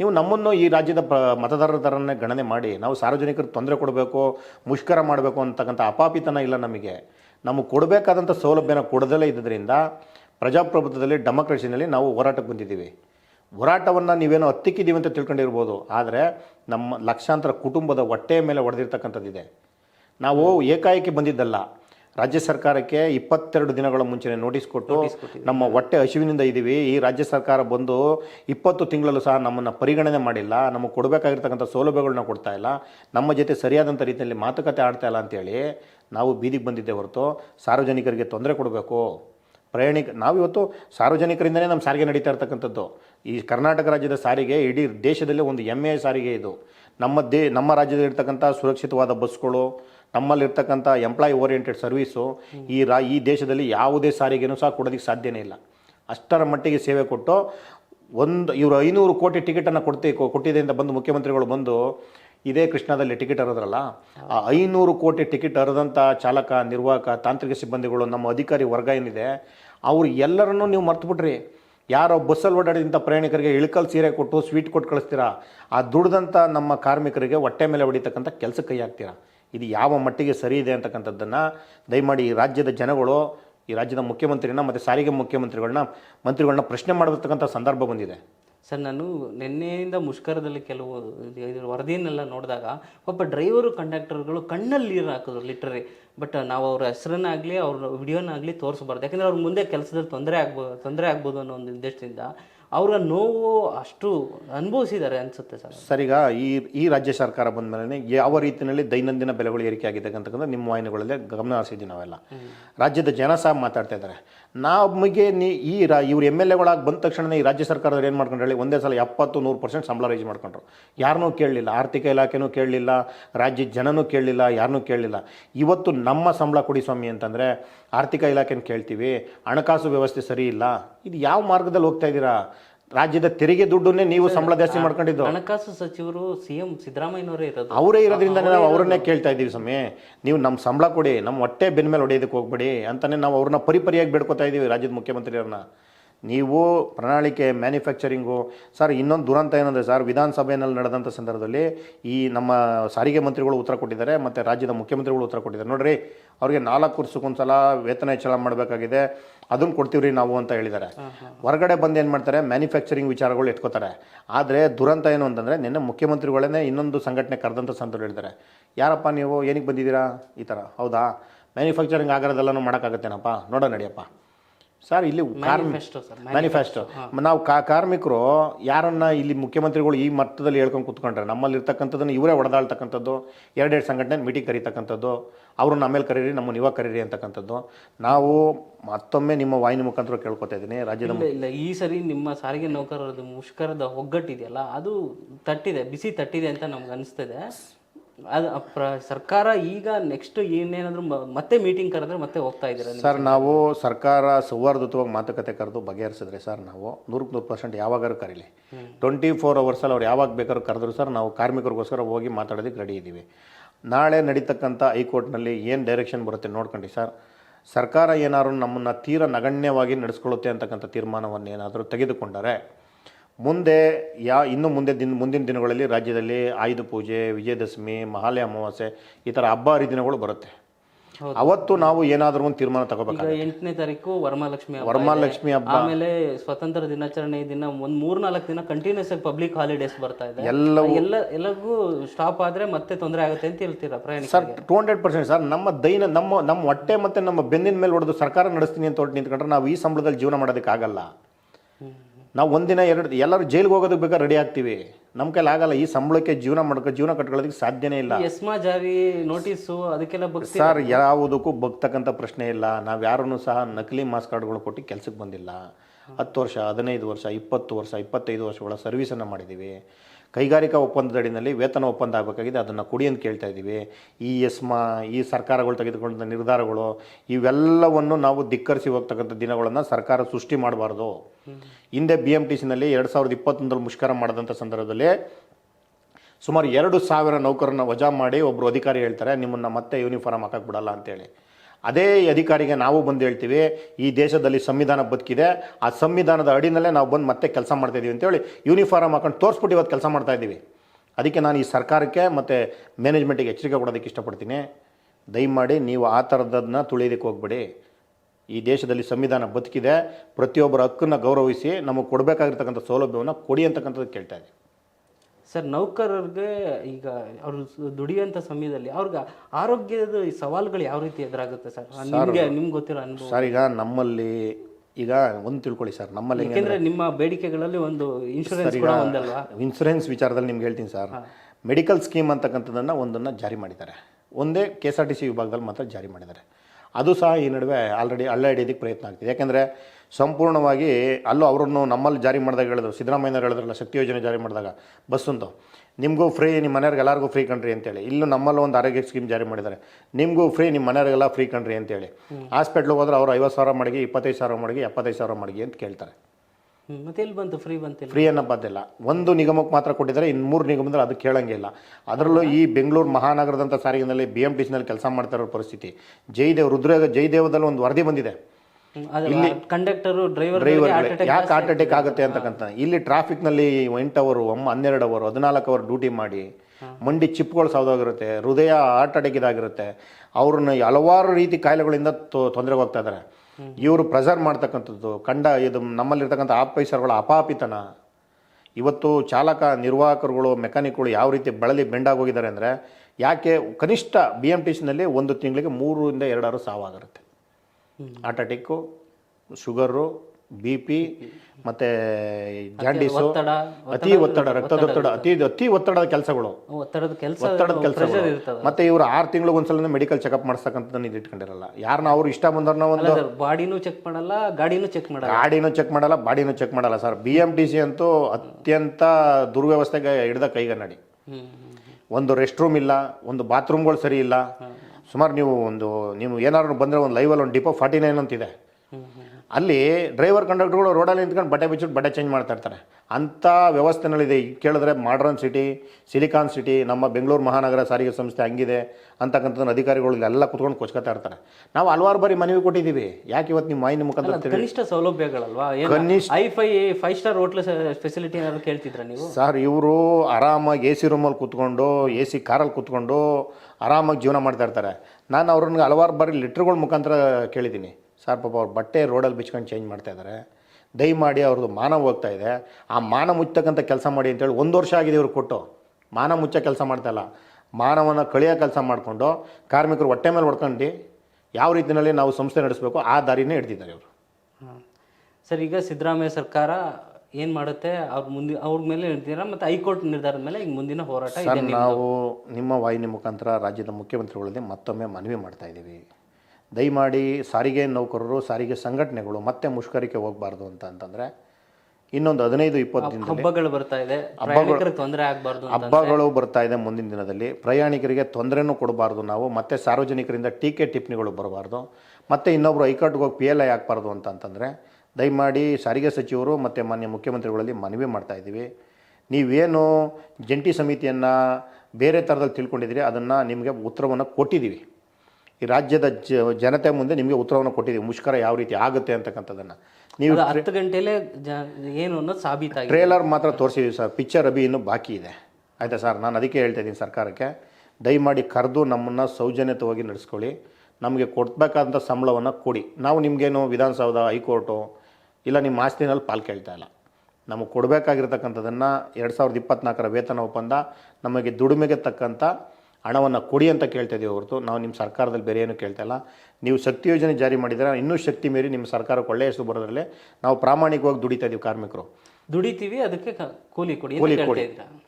ನೀವು ನಮ್ಮನ್ನು ಈ ರಾಜ್ಯದ ಪ್ರ, ಮತದಾರರ ಥರನೇ ಗಣನೆ ಮಾಡಿ, ನಾವು ಸಾರ್ವಜನಿಕರಿಗೆ ತೊಂದರೆ ಕೊಡಬೇಕು, ಮುಷ್ಕರ ಮಾಡಬೇಕು ಅಂತಕ್ಕಂಥ ಅಪಾಪಿತನ ಇಲ್ಲ ನಮಗೆ. ನಮಗೆ ಕೊಡಬೇಕಾದಂಥ ಸೌಲಭ್ಯನ ಕೊಡದಲ್ಲೇ ಇದ್ದರಿಂದ ಪ್ರಜಾಪ್ರಭುತ್ವದಲ್ಲಿ ಡೆಮೋಕ್ರಸಿನಲ್ಲಿ ನಾವು ಹೋರಾಟಕ್ಕೆ ಬಂದಿದ್ದೀವಿ ಹೋರಾಟವನ್ನು ನೀವೇನೋ ಹತ್ತಿಕ್ಕಿದ್ದೀವಿ ಅಂತ ತಿಳ್ಕೊಂಡಿರ್ಬೋದು. ಆದರೆ ನಮ್ಮ ಲಕ್ಷಾಂತರ ಕುಟುಂಬದ ಹೊಟ್ಟೆಯ ಮೇಲೆ ಹೊಡೆದಿರ್ತಕ್ಕಂಥದ್ದಿದೆ ನಾವು ಏಕಾಏಕಿ ಬಂದಿದ್ದಲ್ಲ. ರಾಜ್ಯ ಸರ್ಕಾರಕ್ಕೆ ಇಪ್ಪತ್ತೆರಡು ದಿನಗಳ ಮುಂಚೆನೇ ನೋಟಿಸ್ ಕೊಟ್ಟು ನಮ್ಮ ಹೊಟ್ಟೆ ಹಸಿವಿನಿಂದ ಇದ್ದೀವಿ. ಈ ರಾಜ್ಯ ಸರ್ಕಾರ ಬಂದು ಇಪ್ಪತ್ತು ತಿಂಗಳಲ್ಲೂ ಸಹ ನಮ್ಮನ್ನು ಪರಿಗಣನೆ ಮಾಡಿಲ್ಲ. ನಮಗೆ ಕೊಡಬೇಕಾಗಿರ್ತಕ್ಕಂಥ ಸೌಲಭ್ಯಗಳನ್ನ ಕೊಡ್ತಾ ಇಲ್ಲ. ನಮ್ಮ ಜೊತೆ ಸರಿಯಾದಂಥ ರೀತಿಯಲ್ಲಿ ಮಾತುಕತೆ ಆಡ್ತಾ ಇಲ್ಲ ಅಂತೇಳಿ ನಾವು ಬೀದಿಗೆ ಬಂದಿದ್ದೆ ಹೊರತು ಸಾರ್ವಜನಿಕರಿಗೆ ತೊಂದರೆ ಕೊಡಬೇಕು. ಪ್ರಯಾಣಿಕ ನಾವಿವತ್ತು ಸಾರ್ವಜನಿಕರಿಂದನೇ ನಮ್ಮ ಸಾರಿಗೆ ನಡೀತಾ ಇರ್ತಕ್ಕಂಥದ್ದು. ಈ ಕರ್ನಾಟಕ ರಾಜ್ಯದ ಸಾರಿಗೆ ಇಡೀ ದೇಶದಲ್ಲೇ ಒಂದು ಹೆಮ್ಮೆಯ ಸಾರಿಗೆ ಇದು. ನಮ್ಮ ದೇ, ನಮ್ಮ ರಾಜ್ಯದಲ್ಲಿ ಇರ್ತಕ್ಕಂಥ ಸುರಕ್ಷಿತವಾದ ಬಸ್ಗಳು ನಮ್ಮಲ್ಲಿರ್ತಕ್ಕಂಥ ಎಂಪ್ಲಾಯಿ ಓರಿಯೆಂಟೆಡ್ ಸರ್ವೀಸು ಈ ರಾ, ಈ ದೇಶದಲ್ಲಿ ಯಾವುದೇ ಸಾರಿಗೆನೂ ಸಹ ಕೊಡೋದಕ್ಕೆ ಸಾಧ್ಯನೇ ಇಲ್ಲ. ಅಷ್ಟರ ಮಟ್ಟಿಗೆ ಸೇವೆ ಕೊಟ್ಟು ಒಂದು, ಇವರು ಐನೂರು ಕೋಟಿ ಟಿಕೆಟನ್ನು ಕೊಡ್ತಿ, ಕೊಟ್ಟಿದೆ ಅಂತ ಬಂದು ಮುಖ್ಯಮಂತ್ರಿಗಳು ಬಂದು ಇದೇ ಕೃಷ್ಣದಲ್ಲಿ ಟಿಕೆಟ್ ಹರಿದ್ರಲ್ಲ, ಆ ಐನೂರು ಕೋಟಿ ಟಿಕೆಟ್ ಹರಿದಂಥ ಚಾಲಕ, ನಿರ್ವಾಹಕ, ತಾಂತ್ರಿಕ ಸಿಬ್ಬಂದಿಗಳು, ನಮ್ಮ ಅಧಿಕಾರಿ ವರ್ಗ ಏನಿದೆ, ಅವ್ರು ಎಲ್ಲರನ್ನೂ ನೀವು ಮರ್ತುಬಿಟ್ರಿ. ಯಾರೋ ಬಸ್ಸಲ್ಲಿ ಓಡಾಡಿದಂಥ ಪ್ರಯಾಣಿಕರಿಗೆ ಇಳಕಲ್ ಸೀರೆ ಕೊಟ್ಟು, ಸ್ವೀಟ್ ಕೊಟ್ಟು ಕಳಿಸ್ತೀರಾ? ಆ ದುಡ್ದಂಥ ನಮ್ಮ ಕಾರ್ಮಿಕರಿಗೆ ಹೊಟ್ಟೆ ಮೇಲೆ ಹೊಡಿತಕ್ಕಂಥ ಕೆಲಸ ಕೈ ಹಾಕ್ತೀರಾ? ಇದು ಯಾವ ಮಟ್ಟಿಗೆ ಸರಿ ಇದೆ ಅಂತಕ್ಕಂಥದ್ದನ್ನು ದಯಮಾಡಿ ಈ ರಾಜ್ಯದ ಜನಗಳು, ಈ ರಾಜ್ಯದ ಮುಖ್ಯಮಂತ್ರಿನ ಮತ್ತು ಸಾರಿಗೆ ಮುಖ್ಯಮಂತ್ರಿಗಳನ್ನ, ಮಂತ್ರಿಗಳನ್ನ ಪ್ರಶ್ನೆ ಮಾಡಿರ್ತಕ್ಕಂಥ ಸಂದರ್ಭ ಬಂದಿದೆ. ಸರ್, ನಾನು ನಿನ್ನೆಯಿಂದ ಮುಷ್ಕರದಲ್ಲಿ ಕೆಲವು ಇದು ವರದಿಯನ್ನೆಲ್ಲ ನೋಡಿದಾಗ ಒಬ್ಬ ಡ್ರೈವರು, ಕಂಡಕ್ಟರ್ಗಳು ಕಣ್ಣಲ್ಲಿ ನೀರು ಹಾಕಿದ್ರು ಲಿಟ್ರರಿ ಬಟ್ ನಾವು ಅವ್ರ ಹೆಸರನ್ನಾಗಲಿ, ಅವ್ರ ವಿಡಿಯೋನಾಗಲಿ ತೋರಿಸ್ಬಾರ್ದು. ಯಾಕಂದರೆ ಅವ್ರ ಮುಂದೆ ಕೆಲಸದಲ್ಲಿ ತೊಂದರೆ ಆಗ್ಬೋ, ತೊಂದರೆ ಆಗ್ಬೋದು ಅನ್ನೋ ಒಂದು ಉದ್ದೇಶದಿಂದ ಅವರ ನೋವು ಅಷ್ಟು ಅನುಭವಿಸಿದ್ದಾರೆ ಅನಿಸುತ್ತೆ ಸರ್. ಸರಿಗ ಈ ಈ ರಾಜ್ಯ ಸರ್ಕಾರ ಬಂದ ಮೇಲೆ ಯಾವ ರೀತಿಯಲ್ಲಿ ದೈನಂದಿನ ಬೆಲೆಗಳು ಏರಿಕೆ ಆಗಿದೆ ಅಂತಕ್ಕಂಥ ನಿಮ್ಮ ವಾಹಿನಿಗಳಲ್ಲೇ ಗಮನ ಹರಿಸಿದ್ವಿ ನಾವೆಲ್ಲ. ರಾಜ್ಯದ ಜನ ಸಹ ಮಾತಾಡ್ತಾ ಇದ್ದಾರೆ. ನಮಗೆ ನೀ ಈ ರಾ ಇವ್ರು ಎಂ ಎಲ್ ಎಗಳಾಗಿ ಬಂದ ತಕ್ಷಣ ಈ ರಾಜ್ಯ ಸರ್ಕಾರದವ್ರು ಏನು ಮಾಡ್ಕೊಂಡು ಹೇಳಿ? ಒಂದೇ ಸಲ ಎಪ್ಪತ್ತು ನೂರು ಪರ್ಸೆಂಟ್ ಸಂಬಳ ರೈಸ್ ಮಾಡ್ಕೊಂಡ್ರು. ಯಾರನ್ನೂ ಕೇಳಲಿಲ್ಲ. ಆರ್ಥಿಕ ಇಲಾಖೆನೂ ಕೇಳಲಿಲ್ಲ. ರಾಜ್ಯದ ಜನನೂ ಕೇಳಲಿಲ್ಲ. ಯಾರನ್ನೂ ಕೇಳಲಿಲ್ಲ. ಇವತ್ತು ನಮ್ಮ ಸಂಬಳ ಕೊಡಿ ಸ್ವಾಮಿ ಅಂತಂದರೆ ಆರ್ಥಿಕ ಇಲಾಖೆನ ಕೇಳ್ತೀವಿ ಹಣಕಾಸು ವ್ಯವಸ್ಥೆ ಸರಿ ಇಲ್ಲ ಇದು ಯಾವ ಮಾರ್ಗದಲ್ಲಿ ಹೋಗ್ತಾ ಇದ್ದೀರಾ? ರಾಜ್ಯದ ತೆರಿಗೆ ದುಡ್ಡನ್ನೇ ನೀವು ಸಂಬಳ ಜಾಸ್ತಿ ಮಾಡ್ಕೊಂಡಿದ್ದು. ಹಣಕಾಸು ಸಚಿವರು ಸಿ ಎಂ ಸಿದ್ದರಾಮಯ್ಯನವರೇ ಇರೋದು. ಅವರೇ ಇರೋದ್ರಿಂದ ನಾವು ಅವರನ್ನೇ ಕೇಳ್ತಾ ಇದ್ದೀವಿ ಸ್ವಾಮಿ. ನೀವು ನಮ್ಮ ಸಂಬಳ ಕೊಡಿ ನಮ್ಮ ಹೊಟ್ಟೆ ಬೆನ್ನ ಮೇಲೆ ಹೊಡೆಯೋದಕ್ಕೆ ಹೋಗ್ಬೇಡಿ ಅಂತಲೇ ನಾವು ಅವ್ರನ್ನ ಪರಿಪರಿಯಾಗಿ ಬೇಡ್ಕೊತಾ ಇದ್ದೀವಿ ರಾಜ್ಯದ ಮುಖ್ಯಮಂತ್ರಿಯವ್ರನ್ನ. ನೀವು ಪ್ರಣಾಳಿಕೆ ಮ್ಯಾನುಫ್ಯಾಕ್ಚರಿಂಗು ಸರ್ ಇನ್ನೊಂದು ದುರಂತ ಏನಂದರೆ ಸರ್ ವಿಧಾನಸಭೆಯಲ್ಲಿ ನಡೆದಂಥ ಸಂದರ್ಭದಲ್ಲಿ ಈ ನಮ್ಮ ಸಾರಿಗೆ ಮಂತ್ರಿಗಳು ಉತ್ತರ ಕೊಟ್ಟಿದ್ದಾರೆ ಮತ್ತು ರಾಜ್ಯದ ಮುಖ್ಯಮಂತ್ರಿಗಳು ಉತ್ತರ ಕೊಟ್ಟಿದ್ದಾರೆ. ನೋಡಿರಿ ಅವ್ರಿಗೆ ನಾಲ್ಕು ವರ್ಷಕ್ಕೊಂದ್ಸಲ ವೇತನ ಹೆಚ್ಚಳ ಮಾಡಬೇಕಾಗಿದೆ ಅದನ್ನು ಕೊಡ್ತೀವಿ ರೀ ನಾವು ಅಂತ ಹೇಳಿದ್ದಾರೆ. ಹೊರಗಡೆ ಬಂದು ಏನು ಮಾಡ್ತಾರೆ ಮ್ಯಾನುಫ್ಯಾಕ್ಚರಿಂಗ್ ವಿಚಾರಗಳು ಎತ್ಕೋತಾರೆ. ಆದರೆ ದುರಂತ ಏನು ಅಂತಂದರೆ ನಿನ್ನೆ ಮುಖ್ಯಮಂತ್ರಿಗಳೇ ಇನ್ನೊಂದು ಸಂಘಟನೆ ಕರೆದಂಥ ಸಂದರ್ಭ ಹೇಳಿದ್ದಾರೆ. ಯಾರಪ್ಪ ನೀವು ಏನಕ್ಕೆ ಬಂದಿದ್ದೀರಾ? ಈ ಥರ ಹೌದಾ? ಮ್ಯಾನುಫ್ಯಾಕ್ಚರಿಂಗ್ ಆಗಿರೋದೆಲ್ಲನೂ ಮಾಡೋಕ್ಕಾಗತ್ತೇನಪ್ಪ? ನೋಡೋಣ ನಡಿಯಪ್ಪ. ಸರ್ ಇಲ್ಲಿ ಮ್ಯಾನಿಫೆಸ್ಟೋ ನಾವು ಕಾ ಕಾರ್ಮಿಕರು ಯಾರನ್ನ ಇಲ್ಲಿ ಮುಖ್ಯಮಂತ್ರಿಗಳು ಈ ಮಟ್ಟದಲ್ಲಿ ಹೇಳ್ಕೊಂಡು ಕುತ್ಕೊಂಡ್ರೆ ನಮ್ಮಲ್ಲಿ ಇರ್ತಕ್ಕಂಥದ್ದನ್ನು ಇವರೇ ಹೊಡೆದಾಳ್ತಕ್ಕಂಥದ್ದು ಎರಡೆರಡು ಸಂಘಟನೆ ಮೀಟಿಂಗ್ ಕರೀತಕ್ಕಂಥದ್ದು ಅವ್ರನ್ನ ಆಮೇಲೆ ಕರೀರಿ ನಮ್ಮನ್ನು ಇವಾಗ ಕರೀರಿ ಅಂತಕ್ಕಂಥದ್ದು. ನಾವು ಮತ್ತೊಮ್ಮೆ ನಿಮ್ಮ ವಾಹಿನಿ ಮುಖಾಂತರ ಕೇಳ್ಕೊತಾ ಇದ್ದೀನಿ. ರಾಜ್ಯದ ಇಲ್ಲ ಇಲ್ಲ. ಈ ಸರಿ ನಿಮ್ಮ ಸಾರಿಗೆ ನೌಕರರ ಮುಷ್ಕರದ ಒಗ್ಗಟ್ಟಿದೆಯಲ್ಲ ಅದು ತಟ್ಟಿದೆ ಬಿಸಿ ತಟ್ಟಿದೆ ಅಂತ ನಮ್ಗೆ ಅನಿಸ್ತಿದೆ. ಅದು ಪ್ರ ಸರ್ಕಾರ ಈಗ ನೆಕ್ಸ್ಟ್ ಏನೇನಾದರೂ ಮತ್ತೆ ಮೀಟಿಂಗ್ ಕರೆದ್ರೆ ಮತ್ತೆ ಹೋಗ್ತಾ ಇದ್ದೀರಾ ಸರ್ ನಾವು ಸರ್ಕಾರ ಸೌಹಾರ್ದಯುತವಾಗಿ ಮಾತುಕತೆ ಕರೆದು ಬಗೆಹರಿಸಿದ್ರೆ ಸರ್ ನಾವು ನೂರಕ್ಕೆ ನೂರು ಪರ್ಸೆಂಟ್ ಯಾವಾಗಾರು ಕರೀಲಿ. ಟ್ವೆಂಟಿ ಫೋರ್ ಅವರ್ಸಲ್ಲಿ ಅವ್ರು ಯಾವಾಗ ಬೇಕಾದ್ರೂ ಕರೆದ್ರು ಸರ್ ನಾವು ಕಾರ್ಮಿಕರಿಗೋಸ್ಕರ ಹೋಗಿ ಮಾತಾಡೋದಕ್ಕೆ ರೆಡಿ ಇದ್ದೀವಿ. ನಾಳೆ ನಡೀತಕ್ಕಂಥ ಹೈಕೋರ್ಟ್ನಲ್ಲಿ ಏನು ಡೈರೆಕ್ಷನ್ ಬರುತ್ತೆ ನೋಡ್ಕೊಂಡು ಸರ್. ಸರ್ಕಾರ ಏನಾದ್ರು ನಮ್ಮನ್ನು ತೀರ ನಗಣ್ಯವಾಗಿ ನಡೆಸ್ಕೊಳ್ಳುತ್ತೆ ಅಂತಕ್ಕಂಥ ತೀರ್ಮಾನವನ್ನು ಏನಾದರೂ ತೆಗೆದುಕೊಂಡರೆ ಮುಂದೆ ಯಾ ಇನ್ನು ಮುಂದೆ ದಿನ ಮುಂದಿನ ದಿನಗಳಲ್ಲಿ ರಾಜ್ಯದಲ್ಲಿ ಆಯುಧ ಪೂಜೆ ವಿಜಯದಶಮಿ ಮಹಾಲಯ ಅಮಾವಾಸ್ಯೆ ಈ ಥರ ಹಬ್ಬ ಹರಿದಿನಗಳು ಬರುತ್ತೆ. ಅವತ್ತು ನಾವು ಏನಾದರೂ ಒಂದು ತೀರ್ಮಾನ ತಗೋಬೇಕು ಎಂಟನೇ ತಾರೀಕು ವರಮಹಾಲಕ್ಷ್ಮಿ ವರಮಹಾಲಕ್ಷ್ಮಿ ಹಬ್ಬ. ಆಮೇಲೆ ಸ್ವತಂತ್ರ ದಿನಾಚರಣೆ ದಿನ ಒಂದ್ ಮೂರ್ ನಾಲ್ಕು ದಿನ ಕಂಟಿನ್ಯೂಸ್ ಆಗಿ ಪಬ್ಲಿಕ್ ಹಾಲಿಡೇಸ್ ಬರ್ತಾ ಇದೆ. ಎಲ್ಲ ಎಲ್ಲ ಎಲ್ಲರಿಗೂ ಸ್ಟಾಪ್ ಆದ್ರೆ ಮತ್ತೆ ತೊಂದರೆ ಆಗುತ್ತೆ ಅಂತ ಹೇಳ್ತೀರಾ ಸರ್ ಪ್ರಯಾಣಿಕರಿಗೆ ಟೂ ಹಂಡ್ರೆಡ್ ಪರ್ಸೆಂಟ್ ಸರ್. ನಮ್ಮ ದೈನ ನಮ್ಮ ನಮ್ಮ ಹೊಟ್ಟೆ ಮತ್ತೆ ನಮ್ಮ ಬೆನ್ನಿನ ಮೇಲೆ ಹೊಡೆದು ಸರ್ಕಾರ ನಡೆಸ್ತೀನಿ ಅಂತ ಹೊರಟು ನಿಂತ್ಕೊಂಡ್ರೆ ನಾವು ಈ ಸಂಬಳದಲ್ಲಿ ಜೀವನ ಮಾಡೋದಕ್ಕಾಗಲ್ಲ. ನಾವು ಒಂದಿನ ಎರಡು ಎಲ್ಲರೂ ಜೈಲಿಗೆ ಹೋಗೋದಕ್ಕೆ ಬೇಕಾದ್ರೆ ರೆಡಿ ಆಗ್ತೀವಿ. ನಮ್ಮ ಕೈಲಿ ಆಗಲ್ಲ ಈ ಸಂಬಳಕ್ಕೆ ಜೀವನ ಮಾಡ್ಕೊ ಜೀವನ ಕಟ್ಕೊಳ್ಳೋದಕ್ಕೆ ಸಾಧ್ಯನೇ ಇಲ್ಲ. ಎಸ್ಮಾ ಜಾರಿ ನೋಟಿಸು ಅದಕ್ಕೆಲ್ಲ ಸರ್ ಯಾವುದಕ್ಕೂ ಬಗ್ತಕ್ಕಂಥ ಪ್ರಶ್ನೆ ಇಲ್ಲ. ನಾವು ಯಾರನ್ನೂ ಸಹ ನಕಲಿ ಮಾಸ್ ಕಾರ್ಡ್ಗಳು ಕೊಟ್ಟು ಕೆಲಸಕ್ಕೆ ಬಂದಿಲ್ಲ. ಹತ್ತು ವರ್ಷ ಹದಿನೈದು ವರ್ಷ ಇಪ್ಪತ್ತು ವರ್ಷ ಇಪ್ಪತ್ತೈದು ವರ್ಷಗಳ ಸರ್ವಿಸನ್ನು ಮಾಡಿದ್ದೀವಿ ಕೈಗಾರಿಕಾ ಒಪ್ಪಂದದಡಿನಲ್ಲಿ ವೇತನ ಒಪ್ಪಂದ ಆಗಬೇಕಾಗಿದೆ, ಅದನ್ನು ಕೊಡಿ ಅಂತ ಕೇಳ್ತಾ ಇದ್ದೀವಿ. ಈ ಎಸ್ಮಾ ಈ ಸರ್ಕಾರಗಳು ತೆಗೆದುಕೊಂಡಂಥ ನಿರ್ಧಾರಗಳು, ಇವೆಲ್ಲವನ್ನು ನಾವು ಧಿಕ್ಕರಿಸಿ ಹೋಗ್ತಕ್ಕಂಥ ದಿನಗಳನ್ನು ಸರ್ಕಾರ ಸೃಷ್ಟಿ ಮಾಡಬಾರ್ದು. ಹಿಂದೆ ಬಿ ಎಂ ಟಿ ಸಿನಲ್ಲಿ ಎರಡು ಸಾವಿರದ ಇಪ್ಪತ್ತೊಂದರಲ್ಲಿ ಮುಷ್ಕರ ಮಾಡಿದಂಥ ಸಂದರ್ಭದಲ್ಲಿ ಸುಮಾರು ಎರಡು ಸಾವಿರ ನೌಕರನ್ನ ವಜಾ ಮಾಡಿ ಒಬ್ಬರು ಅಧಿಕಾರಿ ಹೇಳ್ತಾರೆ, ನಿಮ್ಮನ್ನು ಮತ್ತೆ ಯೂನಿಫಾರ್ಮ್ ಹಾಕಕ್ಕೆ ಬಿಡಲ್ಲ ಅಂತೇಳಿ. ಅದೇ ಅಧಿಕಾರಿಗೆ ನಾವು ಬಂದು ಹೇಳ್ತೀವಿ, ಈ ದೇಶದಲ್ಲಿ ಸಂವಿಧಾನ ಬದುಕಿದೆ, ಆ ಸಂವಿಧಾನದ ಅಡಿನಲ್ಲೇ ನಾವು ಬಂದು ಮತ್ತೆ ಕೆಲಸ ಮಾಡ್ತಾ ಇದೀವಿ ಅಂತೇಳಿ ಯೂನಿಫಾರ್ಮ್ ಹಾಕೊಂಡು ತೋರಿಸ್ಬಿಟ್ಟು ಇವತ್ತು ಕೆಲಸ ಮಾಡ್ತಾ ಇದ್ದೀವಿ ಅದಕ್ಕೆ ನಾನು ಈ ಸರ್ಕಾರಕ್ಕೆ ಮತ್ತು ಮ್ಯಾನೇಜ್ಮೆಂಟಿಗೆ ಎಚ್ಚರಿಕೆ ಕೊಡೋದಕ್ಕೆ ಇಷ್ಟಪಡ್ತೀನಿ. ದಯಮಾಡಿ ನೀವು ಆ ಥರದನ್ನ ತುಳಿಯೋದಕ್ಕೆ ಹೋಗ್ಬೇಡಿ. ಈ ದೇಶದಲ್ಲಿ ಸಂವಿಧಾನ ಬದುಕಿದೆ, ಪ್ರತಿಯೊಬ್ಬರ ಹಕ್ಕನ್ನು ಗೌರವಿಸಿ ನಮಗೆ ಕೊಡಬೇಕಾಗಿರ್ತಕ್ಕಂಥ ಸೌಲಭ್ಯವನ್ನು ಕೊಡಿ ಅಂತಕ್ಕಂಥದ್ದು ಕೇಳ್ತಾ ಇದ್ದೀನಿ. ಸರ್ ನೌಕರರಿಗೆ ಈಗ ಅವರು ದುಡಿಯುವಂಥ ಸಮಯದಲ್ಲಿ ಅವ್ರಿಗೆ ಆರೋಗ್ಯದ ಸವಾಲುಗಳು ಯಾವ ರೀತಿ ಎದುರಾಗುತ್ತೆ ಸರ್? ನಿಮಗೆ ನಿಮ್ಗೆ ಗೊತ್ತಿರೋ ಅನುಭವ. ಸರ್ ಈಗ ನಮ್ಮಲ್ಲಿ ಈಗ ಒಂದು ತಿಳ್ಕೊಳ್ಳಿ ಸರ್ ನಮ್ಮಲ್ಲಿ ಯಾಕೆಂದ್ರೆ ನಿಮ್ಮ ಬೇಡಿಕೆಗಳಲ್ಲಿ ಒಂದು ಇನ್ಶೂರೆನ್ಸ್ ಕೂಡ ಒಂದಲ್ವಾ? ಇನ್ಸೂರೆನ್ಸ್ ವಿಚಾರದಲ್ಲಿ ನಿಮ್ಗೆ ಹೇಳ್ತೀನಿ ಸರ್. ಮೆಡಿಕಲ್ ಸ್ಕೀಮ್ ಅಂತಕ್ಕಂಥದ್ದನ್ನು ಒಂದನ್ನು ಜಾರಿ ಮಾಡಿದ್ದಾರೆ. ಒಂದೇ K S R T C ವಿಭಾಗದಲ್ಲಿ ಮಾತ್ರ ಜಾರಿ ಮಾಡಿದ್ದಾರೆ. ಅದು ಸಹ ಈ ನಡುವೆ ಆಲ್ರೆಡಿ ಅಳ್ಳ ಹಿಡಿಯೋದಕ್ಕೆ ಪ್ರಯತ್ನ ಆಗ್ತಿದೆ. ಯಾಕೆಂದರೆ ಸಂಪೂರ್ಣವಾಗಿ ಅಲ್ಲೂ ಅವರನ್ನು ನಮ್ಮಲ್ಲಿ ಜಾರಿ ಮಾಡಿದಾಗ ಹೇಳಿದ್ರು ಸಿದ್ದರಾಮಯ್ಯನವ್ರು ಹೇಳಿದ್ರಲ್ಲ ಶಕ್ತಿ ಯೋಜನೆ ಜಾರಿ ಮಾಡಿದಾಗ ಬಸ್ ಅಂತ. ನಿಮಗೂ ಫ್ರೀ ನಿಮ್ಮ ಮನೆಯವ್ರಿಗೆ ಎಲ್ಲರಿಗೂ ಫ್ರೀ ಕಂಡ್ರಿ ಅಂತೇಳಿ. ಇಲ್ಲೂ ನಮ್ಮಲ್ಲಿ ಒಂದು ಆರೋಗ್ಯ ಸ್ಕೀಮ್ ಜಾರಿ ಮಾಡಿದ್ದಾರೆ. ನಿಮಗೂ ಫ್ರೀ ನಿಮ್ಮ ಮನೆಯವ್ರಿಗೆಲ್ಲ ಫ್ರೀ ಕಂಡ್ರಿ ಅಂತೇಳಿ. ಹಾಸ್ಪಿಟ್ಲಿಗೆ ಹೋದ್ರೆ ಅವ್ರು ಐವತ್ತು ಸಾವಿರ ಮಾಡಿಗೆ ಇಪ್ಪತ್ತೈದು ಸಾವಿರ ಮಾಡಿಗೆ ಎಪ್ಪತ್ತೈದು ಸಾವಿರ ಮಾಡಿಗೆ ಅಂತ ಕೇಳ್ತಾರೆ. ಮತ್ತೆ ಎಲ್ಲಿ ಬಂತು? ಫ್ರೀ ಬಂತಿಲ್ಲ. ಫ್ರೀ ಅನ್ನೋ ಬಂದಿಲ್ಲ. ಒಂದು ನಿಗಮಕ್ಕೆ ಮಾತ್ರ ಕೊಟ್ಟಿದ್ದಾರೆ ಇನ್ ಮೂರು ನಿಗಮದಲ್ಲಿ ಅದು ಕೇಳಂಗಿಲ್ಲ ಅದರಲ್ಲೂ ಈ ಬೆಂಗಳೂರು ಮಹಾನಗರದಂಥ ಸಾರಿಗೆನಲ್ಲಿ ಬಿ ಎಂ ಟಿ ಸಿನಲ್ಲಿ ಕೆಲಸ ಮಾಡ್ತಾ ಇರೋ ಪರಿಸ್ಥಿತಿ. ಜೈದೇವ್ ರುದ್ರ ಜೈದೇವದಲ್ಲಿ ಒಂದು ವರದಿ ಬಂದಿದೆ. ಕಂಡಕ್ಟರು ಡ್ರೈವರ್ ಯಾಕೆ ಹಾರ್ಟ್ ಅಟ್ಯಾಕ್ ಆಗುತ್ತೆ ಅಂತಕ್ಕಂತ ಇಲ್ಲಿ ಟ್ರಾಫಿಕ್ನಲ್ಲಿ ಎಂಟು ಅವರು ಒಮ್ಮ ಹನ್ನೆರಡು ಅವರು ಹದಿನಾಲ್ಕು ಅವರು ಡ್ಯೂಟಿ ಮಾಡಿ ಮಂಡಿ ಚಿಪ್ಗಳು ಸೌದೋಗಿರುತ್ತೆ ಹೃದಯ ಹಾರ್ಟ್ ಅಟ್ಯಾಕ್ ಇದಾಗಿರುತ್ತೆ. ಅವ್ರನ್ನ ಹಲವಾರು ರೀತಿ ಕಾಯಿಲೆಗಳಿಂದ ತೊಂದರೆಗೆ ಹೋಗ್ತಾ ಇದ್ದಾರೆ. ಇವರು ಪ್ರೆಸರ್ ಮಾಡ್ತಕ್ಕಂಥದ್ದು ಕಂಡ ಇದು ನಮ್ಮಲ್ಲಿರ್ತಕ್ಕಂಥ ಆಫೀಸರ್ಗಳ ಅಪಾಪಿತನ. ಇವತ್ತು ಚಾಲಕ ನಿರ್ವಾಹಕರುಗಳು ಮೆಕ್ಯಾನಿಕ್ಗಳು ಯಾವ ರೀತಿ ಬಳಲಿ ಬೆಂಡಾಗೋಗಿದ್ದಾರೆ ಅಂದರೆ ಯಾಕೆ ಕನಿಷ್ಠ ಬಿ ಎಂ ಟಿ ಸಿನಲ್ಲಿ ಒಂದು ತಿಂಗಳಿಗೆ ಮೂರರಿಂದ ಎರಡಾರು ಸಾವಾಗಿರುತ್ತೆ heart attack sugar B P ಮತ್ತು ಜಾಂಡೀಸು ಒತ್ತಡ ಅತಿ ಒತ್ತಡ ರಕ್ತದೊತ್ತಡ ಅತಿ ಅತಿ ಒತ್ತಡದ ಕೆಲಸಗಳು. ಒತ್ತಡದ ಕೆಲಸ ಒತ್ತಡದ ಕೆಲಸಗಳು. ಮತ್ತೆ ಇವರು ಆರು ತಿಂಗಳಿಗೆ ಒಂದ್ಸಲ ಮೆಡಿಕಲ್ ಚೆಕಪ್ ಮಾಡಿಸ್ತಕ್ಕಂಥದ್ದನ್ನ ಇದು ಇಟ್ಕೊಂಡಿರಲ್ಲ. ಯಾರನ್ನ ಅವ್ರು ಇಷ್ಟ ಬಂದವ್ರನ್ನ ಒಂದು ಬಾಡಿನೂ ಚೆಕ್ ಮಾಡಲ್ಲ ಗಾಡಿನೂ ಚೆಕ್ ಮಾಡಲ್ಲ. ಗಾಡಿನೂ ಚೆಕ್ ಮಾಡಲ್ಲ ಬಾಡಿನೂ ಚೆಕ್ ಮಾಡಲ್ಲ sir. B M T C ಅಂತೂ ಅತ್ಯಂತ ದುರ್ವ್ಯವಸ್ಥೆಗೆ ಹಿಡ್ದ ಕೈಗನ್ನಡಿ ಒಂದು ರೆಸ್ಟ್ ರೂಮ್ ಇಲ್ಲ ಒಂದು ಬಾತ್ರೂಮ್ಗಳು ಸರಿ ಇಲ್ಲ. ಸುಮಾರು ನೀವು ಒಂದು ನೀವು ಏನಾದ್ರು ಬಂದರೆ ಒಂದು ಲೈವಲ್ಲಿ ಒಂದು ಡಿಪೋ ಫಾರ್ಟಿ ನೈನ್ ಅಂತಿದೆ. ಅಲ್ಲಿ ಡ್ರೈವರ್ ಕಂಡಕ್ಟರ್ಗಳು ರೋಡಲ್ಲಿ ನಿಂತ್ಕೊಂಡು ಬಟ್ಟೆ ಬಿಚ್ಚಿಟ್ಟು ಬಟ್ಟೆ ಚೇಂಜ್ ಮಾಡ್ತಾ ಇರ್ತಾರೆ. ಅಂಥ ವ್ಯವಸ್ಥೆನಲ್ಲಿದೆ. ಈಗ ಕೇಳಿದ್ರೆ ಮಾಡ್ರನ್ ಸಿಟಿ ಸಿಲಿಕಾನ್ ಸಿಟಿ ನಮ್ಮ ಬೆಂಗಳೂರು ಮಹಾನಗರ ಸಾರಿಗೆ ಸಂಸ್ಥೆ ಹಂಗಿದೆ ಅಂತಕ್ಕಂಥದ್ದು ಅಧಿಕಾರಿಗಳು ಎಲ್ಲ ಕುತ್ಕೊಂಡು ಕೊಚ್ಕೊತಾ ಇರ್ತಾರೆ. ನಾವು ಹಲವಾರು ಬಾರಿ ಮನವಿ ಕೊಟ್ಟಿದ್ದೀವಿ. ಯಾಕೆ ಇವತ್ತು ನಿಮ್ಮ ಮಾಹಿತಿ ಮುಖಾಂತರ ಕನಿಷ್ಠ ಸೌಲಭ್ಯಗಳಲ್ವಾ? ಕನಿಷ್ಠ- ಐ ಫೈ ಫೈವ್ ಸ್ಟಾರ್ ಹೋಟ್ಲ್ ಫೆಸಿಲಿಟಿ ಏನಾದ್ರು ಕೇಳ್ತಿದ್ರ ನೀವು? ಸರ್ ಇವರು ಆರಾಮಾಗಿ ಎ ಸಿ ರೂಮಲ್ಲಿ ಕೂತ್ಕೊಂಡು ಎ ಸಿ ಕಾರಲ್ಲಿ ಕೂತ್ಕೊಂಡು ಆರಾಮಾಗಿ ಜೀವನ ಮಾಡ್ತಾ ಇರ್ತಾರೆ. ನಾನು ಅವ್ರನ್ನ ಹಲವಾರು ಬಾರಿ ಲೆಟ್ರ್ಗಳ ಮುಖಾಂತರ ಕೇಳಿದ್ದೀನಿ. ಸರ್ ಪಾಪ ಅವ್ರ ಬಟ್ಟೆ ರೋಡಲ್ಲಿ ಬಿಚ್ಕೊಂಡು ಚೇಂಜ್ ಮಾಡ್ತಾ ಇದ್ದಾರೆ. ದಯಮಾಡಿ ಅವ್ರದ್ದು ಮಾನ ಹೋಗ್ತಾ ಇದೆ. ಆ ಮಾನ ಮುಚ್ಚತಕ್ಕಂಥ ಕೆಲಸ ಮಾಡಿ ಅಂತೇಳಿ ಒಂದು ವರ್ಷ ಆಗಿದೆ ಇವ್ರು ಕೊಟ್ಟು. ಮಾನ ಮುಚ್ಚೋ ಕೆಲಸ ಮಾಡ್ತಾ ಇಲ್ಲ. ಮಾನವನ ಕಳೆಯೋ ಕೆಲಸ ಮಾಡಿಕೊಂಡು ಕಾರ್ಮಿಕರು ಹೊಟ್ಟೆ ಮೇಲೆ ಹೊಡ್ಕೊಂಡು ಯಾವ ರೀತಿಯಲ್ಲಿ ನಾವು ಸಂಸ್ಥೆ ನಡೆಸಬೇಕು ಆ ದಾರಿನೇ ಹಿಡ್ದಿದ್ದಾರೆ ಇವರು. ಸರ್ ಈಗ ಸಿದ್ದರಾಮಯ್ಯ ಸರ್ಕಾರ ಏನು ಮಾಡುತ್ತೆ? ಅವ್ರ ಮುಂದೆ ಅವ್ರ ಮೇಲೆ ನಿರ್ಧಾರ ಮತ್ತೆ ಹೈಕೋರ್ಟ್ ನಿರ್ಧಾರದ ಮೇಲೆ ಈಗ ಮುಂದಿನ ಹೋರಾಟ ಸರ್ ನಾವು ನಿಮ್ಮ ವಾಹಿನಿ ಮುಖಾಂತರ ರಾಜ್ಯದ ಮುಖ್ಯಮಂತ್ರಿಗಳಲ್ಲಿ ಮತ್ತೊಮ್ಮೆ ಮನವಿ ಮಾಡ್ತಾ ಇದ್ದೀವಿ. ದಯಮಾಡಿ ಸಾರಿಗೆ ನೌಕರರು ಸಾರಿಗೆ ಸಂಘಟನೆಗಳು ಮತ್ತೆ ಮುಷ್ಕರಕ್ಕೆ ಹೋಗಬಾರ್ದು ಅಂತ ಅಂತಂದರೆ ಇನ್ನೊಂದು ಹದಿನೈದು ಇಪ್ಪತ್ತು ದಿನ ಹಬ್ಬಗಳು ಬರ್ತಾ ಇದೆ. ತೊಂದರೆ ಆಗಬಾರ್ದು ಹಬ್ಬಗಳು ಬರ್ತಾ ಇದೆ ಮುಂದಿನ ದಿನದಲ್ಲಿ. ಪ್ರಯಾಣಿಕರಿಗೆ ತೊಂದರೆನೂ ಕೊಡಬಾರ್ದು ನಾವು ಮತ್ತೆ ಸಾರ್ವಜನಿಕರಿಂದ ಟೀಕೆ ಟಿಪ್ಪಣಿಗಳು ಬರಬಾರ್ದು ಮತ್ತೆ ಇನ್ನೊಬ್ಬರು ಹೈಕೋರ್ಟ್ಗೆ ಹೋಗಿ ಪಿ ಎಲ್ ಐ ಹಾಕ್ಬಾರ್ದು ಅಂತ ಅಂತಂದರೆ ದಯಮಾಡಿ ಸಾರಿಗೆ ಸಚಿವರು ಮತ್ತು ಮಾನ್ಯ ಮುಖ್ಯಮಂತ್ರಿಗಳಲ್ಲಿ ಮನವಿ ಮಾಡ್ತಾ ಇದ್ದೀವಿ. ನೀವೇನು ಜಂಟಿ ಸಮಿತಿಯನ್ನು ಬೇರೆ ಥರದಲ್ಲಿ ತಿಳ್ಕೊಂಡಿದ್ದೀರಿ ಅದನ್ನು ನಿಮಗೆ ಉತ್ತರವನ್ನು ಕೊಟ್ಟಿದ್ದೀವಿ. ಈ ರಾಜ್ಯದ ಜ ಜನತೆ ಮುಂದೆ ನಿಮಗೆ ಉತ್ತರವನ್ನು ಕೊಟ್ಟಿದ್ದೀವಿ ಮುಷ್ಕರ ಯಾವ ರೀತಿ ಆಗುತ್ತೆ ಅಂತಕ್ಕಂಥದ್ದನ್ನು. ನೀವು ಹತ್ತು ಗಂಟೆಯಲ್ಲೇ ಜ- ಏನು ಅನ್ನೋದು ಸಾಬೀತಾಗಿದೆ. ಟ್ರೇಲರ್ ಮಾತ್ರ ತೋರಿಸಿದ್ದೀವಿ ಸರ್. ಪಿಕ್ಚರ್ ಅಭಿ ಇನ್ನೂ ಬಾಕಿ ಇದೆ. ಆಯಿತಾ ಸರ್? ನಾನು ಅದಕ್ಕೆ ಹೇಳ್ತಾ ಇದ್ದೀನಿ ಸರ್ಕಾರಕ್ಕೆ. ದಯಮಾಡಿ ಕರೆದು ನಮ್ಮನ್ನು ಸೌಜನ್ಯತವಾಗಿ ನಡೆಸ್ಕೊಳ್ಳಿ. ನಮಗೆ ಕೊಡಬೇಕಾದಂಥ ಸಂಬಳವನ್ನು ಕೊಡಿ. ನಾವು ನಿಮಗೇನು ವಿಧಾನಸೌಧ ಹೈಕೋರ್ಟು ಇಲ್ಲ ನಿಮ್ಮ ಆಸ್ತಿನಲ್ಲಿ ಪಾಲ್ ಕೇಳ್ತಾ ಇಲ್ಲ. ನಮಗೆ ಕೊಡಬೇಕಾಗಿರ್ತಕ್ಕಂಥದ್ದನ್ನು ಎರಡು ಸಾವಿರದ ಇಪ್ಪತ್ನಾಲ್ಕರ ವೇತನ ಒಪ್ಪಂದ ನಮಗೆ ದುಡಿಮೆಗೆ ತಕ್ಕಂಥ ಹಣವನ್ನು ಕೊಡಿ ಅಂತ ಕೇಳ್ತಾ ಇದ್ದೀವಿ ಹೊರತು. ನಾವು ನಿಮ್ಮ ಸರ್ಕಾರದಲ್ಲಿ ಬೇರೆ ಏನು ಕೇಳ್ತಾ ಇಲ್ಲ. ನೀವು ಶಕ್ತಿ ಯೋಜನೆ ಜಾರಿ ಮಾಡಿದರೆ ಇನ್ನೂ ಶಕ್ತಿ ಮೀರಿ ನಿಮ್ಮ ಸರ್ಕಾರಕ್ಕೆ ಒಳ್ಳೆಯ ಹೆಸರು ಬರೋದ್ರಲ್ಲಿ ನಾವು ಪ್ರಾಮಾಣಿಕವಾಗಿ ದುಡಿತಾ ಇದ್ದೀವಿ ಕಾರ್ಮಿಕರು. ದುಡಿತೀವಿ ಅದಕ್ಕೆ ಕೂಲಿ ಕೊಡಿ ಕೂಲಿ ಕೊಡಿ.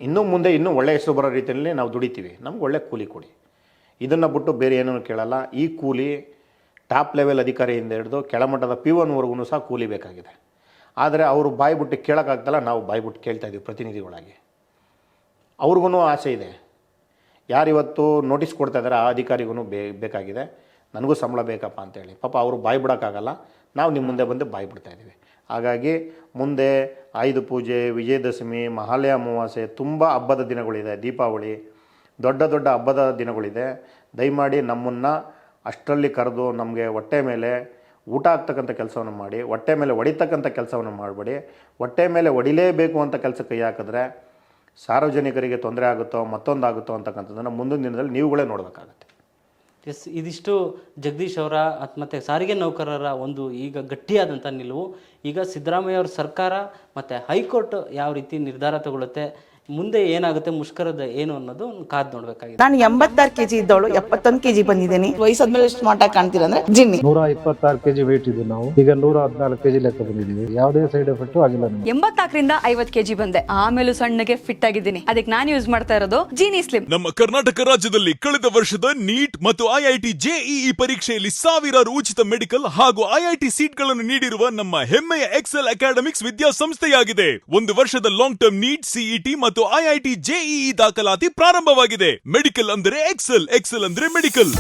ಇನ್ನೂ ಮುಂದೆ ಇನ್ನೂ ಒಳ್ಳೆಯ ಹೆಸರು ಬರೋ ರೀತಿಯಲ್ಲಿ ನಾವು ದುಡಿತೀವಿ. ನಮ್ಗೆ ಒಳ್ಳೆ ಕೂಲಿ ಕೊಡಿ. ಇದನ್ನು ಬಿಟ್ಟು ಬೇರೆ ಏನೂ ಕೇಳಲ್ಲ. ಈ ಕೂಲಿ ಟಾಪ್ ಲೆವೆಲ್ ಅಧಿಕಾರಿಯಿಂದ ಹಿಡಿದು ಕೆಳಮಟ್ಟದ ಪಿ ಒನ್ವರೆಗೂ ಸಹ ಕೂಲಿ ಬೇಕಾಗಿದೆ. ಆದರೆ ಅವರು ಬಾಯಿ ಬಿಟ್ಟು ಕೇಳೋಕ್ಕಾಗ್ತಲ್ಲ ನಾವು ಬಾಯಿ ಬಿಟ್ಟು ಕೇಳ್ತಾ ಇದ್ದೀವಿ ಪ್ರತಿನಿಧಿಗಳಾಗಿ. ಅವ್ರಿಗೂ ಆಸೆ ಇದೆ. ಯಾರಿವತ್ತು ನೋಟಿಸ್ ಕೊಡ್ತಾ ಇದ್ದಾರೆ ಆ ಅಧಿಕಾರಿಗೂ ಬೇ, ಬೇಕಾಗಿದೆ. ನನಗೂ ಸಂಬಳ ಬೇಕಪ್ಪ ಅಂತೇಳಿ ಪಾಪ ಅವರು ಬಾಯಿ ಬಿಡೋಕ್ಕಾಗಲ್ಲ. ನಾವು ನಿಮ್ಮ ಮುಂದೆ ಬಂದು ಬಾಯಿ ಬಿಡ್ತಾ ಇದ್ದೀವಿ. ಹಾಗಾಗಿ ಮುಂದೆ ಆಯುಧ ಪೂಜೆ, ವಿಜಯದಶಮಿ, ಮಹಾಲಯ ಅಮಾವಾಸ್ಯೆ ತುಂಬ ಹಬ್ಬದ ದಿನಗಳಿದೆ. ದೀಪಾವಳಿ, ದೊಡ್ಡ ದೊಡ್ಡ ಹಬ್ಬದ ದಿನಗಳಿದೆ. ದಯಮಾಡಿ ನಮ್ಮನ್ನು ಅಷ್ಟರಲ್ಲಿ ಕರೆದು ನಮಗೆ ಹೊಟ್ಟೆ ಮೇಲೆ ಊಟ ಆಗ್ತಕ್ಕಂಥ ಕೆಲಸವನ್ನು ಮಾಡಿ, ಹೊಟ್ಟೆ ಮೇಲೆ ಹೊಡಿತಕ್ಕಂಥ ಕೆಲಸವನ್ನು ಮಾಡಬೇಡಿ. ಹೊಟ್ಟೆ ಮೇಲೆ ಹೊಡಿಲೇಬೇಕು ಅಂತ ಕೆಲಸ ಕೈ ಹಾಕಿದ್ರೆ ಸಾರ್ವಜನಿಕರಿಗೆ ತೊಂದರೆ ಆಗುತ್ತೋ ಮತ್ತೊಂದಾಗುತ್ತೋ ಅಂತಕ್ಕಂಥದ್ದನ್ನು ಮುಂದಿನ ದಿನದಲ್ಲಿ ನೀವುಗಳೇ ನೋಡಬೇಕಾಗತ್ತೆ. ಎಸ್ ಇದಿಷ್ಟು ಜಗದೀಶ್ ಅವರ ಮತ್ತು ಸಾರಿಗೆ ನೌಕರರ ಒಂದು ಈಗ ಗಟ್ಟಿಯಾದಂಥ ನಿಲುವು. ಈಗ ಸಿದ್ದರಾಮಯ್ಯ ಅವ್ರ ಸರ್ಕಾರ ಮತ್ತು ಹೈಕೋರ್ಟ್ ಯಾವ ರೀತಿ ನಿರ್ಧಾರ ತಗೊಳುತ್ತೆ ಮುಂದೆ ಏನಾಗುತ್ತೆ ಮುಷ್ಕರದ ಏನು ಅನ್ನೋದು ಕಾದ್ ನೋಡ್ಬೇಕಾಗಿದೆ. ನಾನು ಎಂಬತ್ತಾರು ಕೆಜಿ ಇದ್ದವಳು ಎಪ್ಪತ್ತೊಂದು ಕೆಜಿ ಬಂದಿದ್ದೀನಿ. ವಯಸ್ಸಾದ್ಮೇಲೆ ಸ್ಮಾರ್ಟ್ ಆಗಿ ಕಾಣ್ತೀರ ಅಂದ್ರೆ ಜಿನ್ನಿ. ನೂರ ಇಪ್ಪತ್ತಾರು ಕೆಜಿ ವೇಟ್ ಇದ್ದು ನಾವು. ಈಗ ನೂರ ಹದಿನಾಲ್ಕು ಕೆಜಿ ಲೆಕ್ಕ ಬಂದಿದ್ದೀವಿ. ಯಾವುದೇ ಸೈಡ್ ಎಫೆಕ್ಟ್ ಆಗಿಲ್ಲ ನಮಗೆ. ಎಂಬತ್ನಾಲ್ಕರಿಂದ ಐವತ್ ಕೆಜಿ ಬಂದೆ. ಆಮೇಲೂ ಸಣ್ಣಗೆ ಫಿಟ್ ಆಗಿದ್ದೀನಿ. ಅದಕ್ಕೆ ನಾನು ಯೂಸ್ ಮಾಡ್ತಾ ಇರೋದು ಜೀನಿ ಸ್ಲಿಮ್ ನಮ್ಮ ಕರ್ನಾಟಕ ರಾಜ್ಯದಲ್ಲಿ ಕಳೆದ ವರ್ಷದ ನೀಟ್ ಮತ್ತು ಐಐಟಿ ಜೆಇಇ ಪರೀಕ್ಷೆಯಲ್ಲಿ ಸಾವಿರಾರು ಉಚಿತ ಮೆಡಿಕಲ್ ಹಾಗೂ ಐಐಟಿ ಸೀಟ್ಗಳನ್ನು ನೀಡಿರುವ ನಮ್ಮ ಹೆಮ್ಮೆಯ ಎಕ್ಸೆಲ್ ಅಕಾಡೆಮಿಕ್ಸ್ ವಿದ್ಯಾಸಂಸ್ಥೆಯಾಗಿದೆ. ಒಂದು ವರ್ಷದ ಲಾಂಗ್ ಟರ್ಮ್ ನೀಟ್ ಸಿಇಟಿ ಮತ್ತು ಐಐಟಿ ಜೆಇಇ ದಾಖಲಾತಿ ಪ್ರಾರಂಭವಾಗಿದೆ. ಮೆಡಿಕಲ್ ಅಂದರೆ ಎಕ್ಸೆಲ್ ಎಕ್ಸೆಲ್ ಅಂದ್ರೆ ಮೆಡಿಕಲ್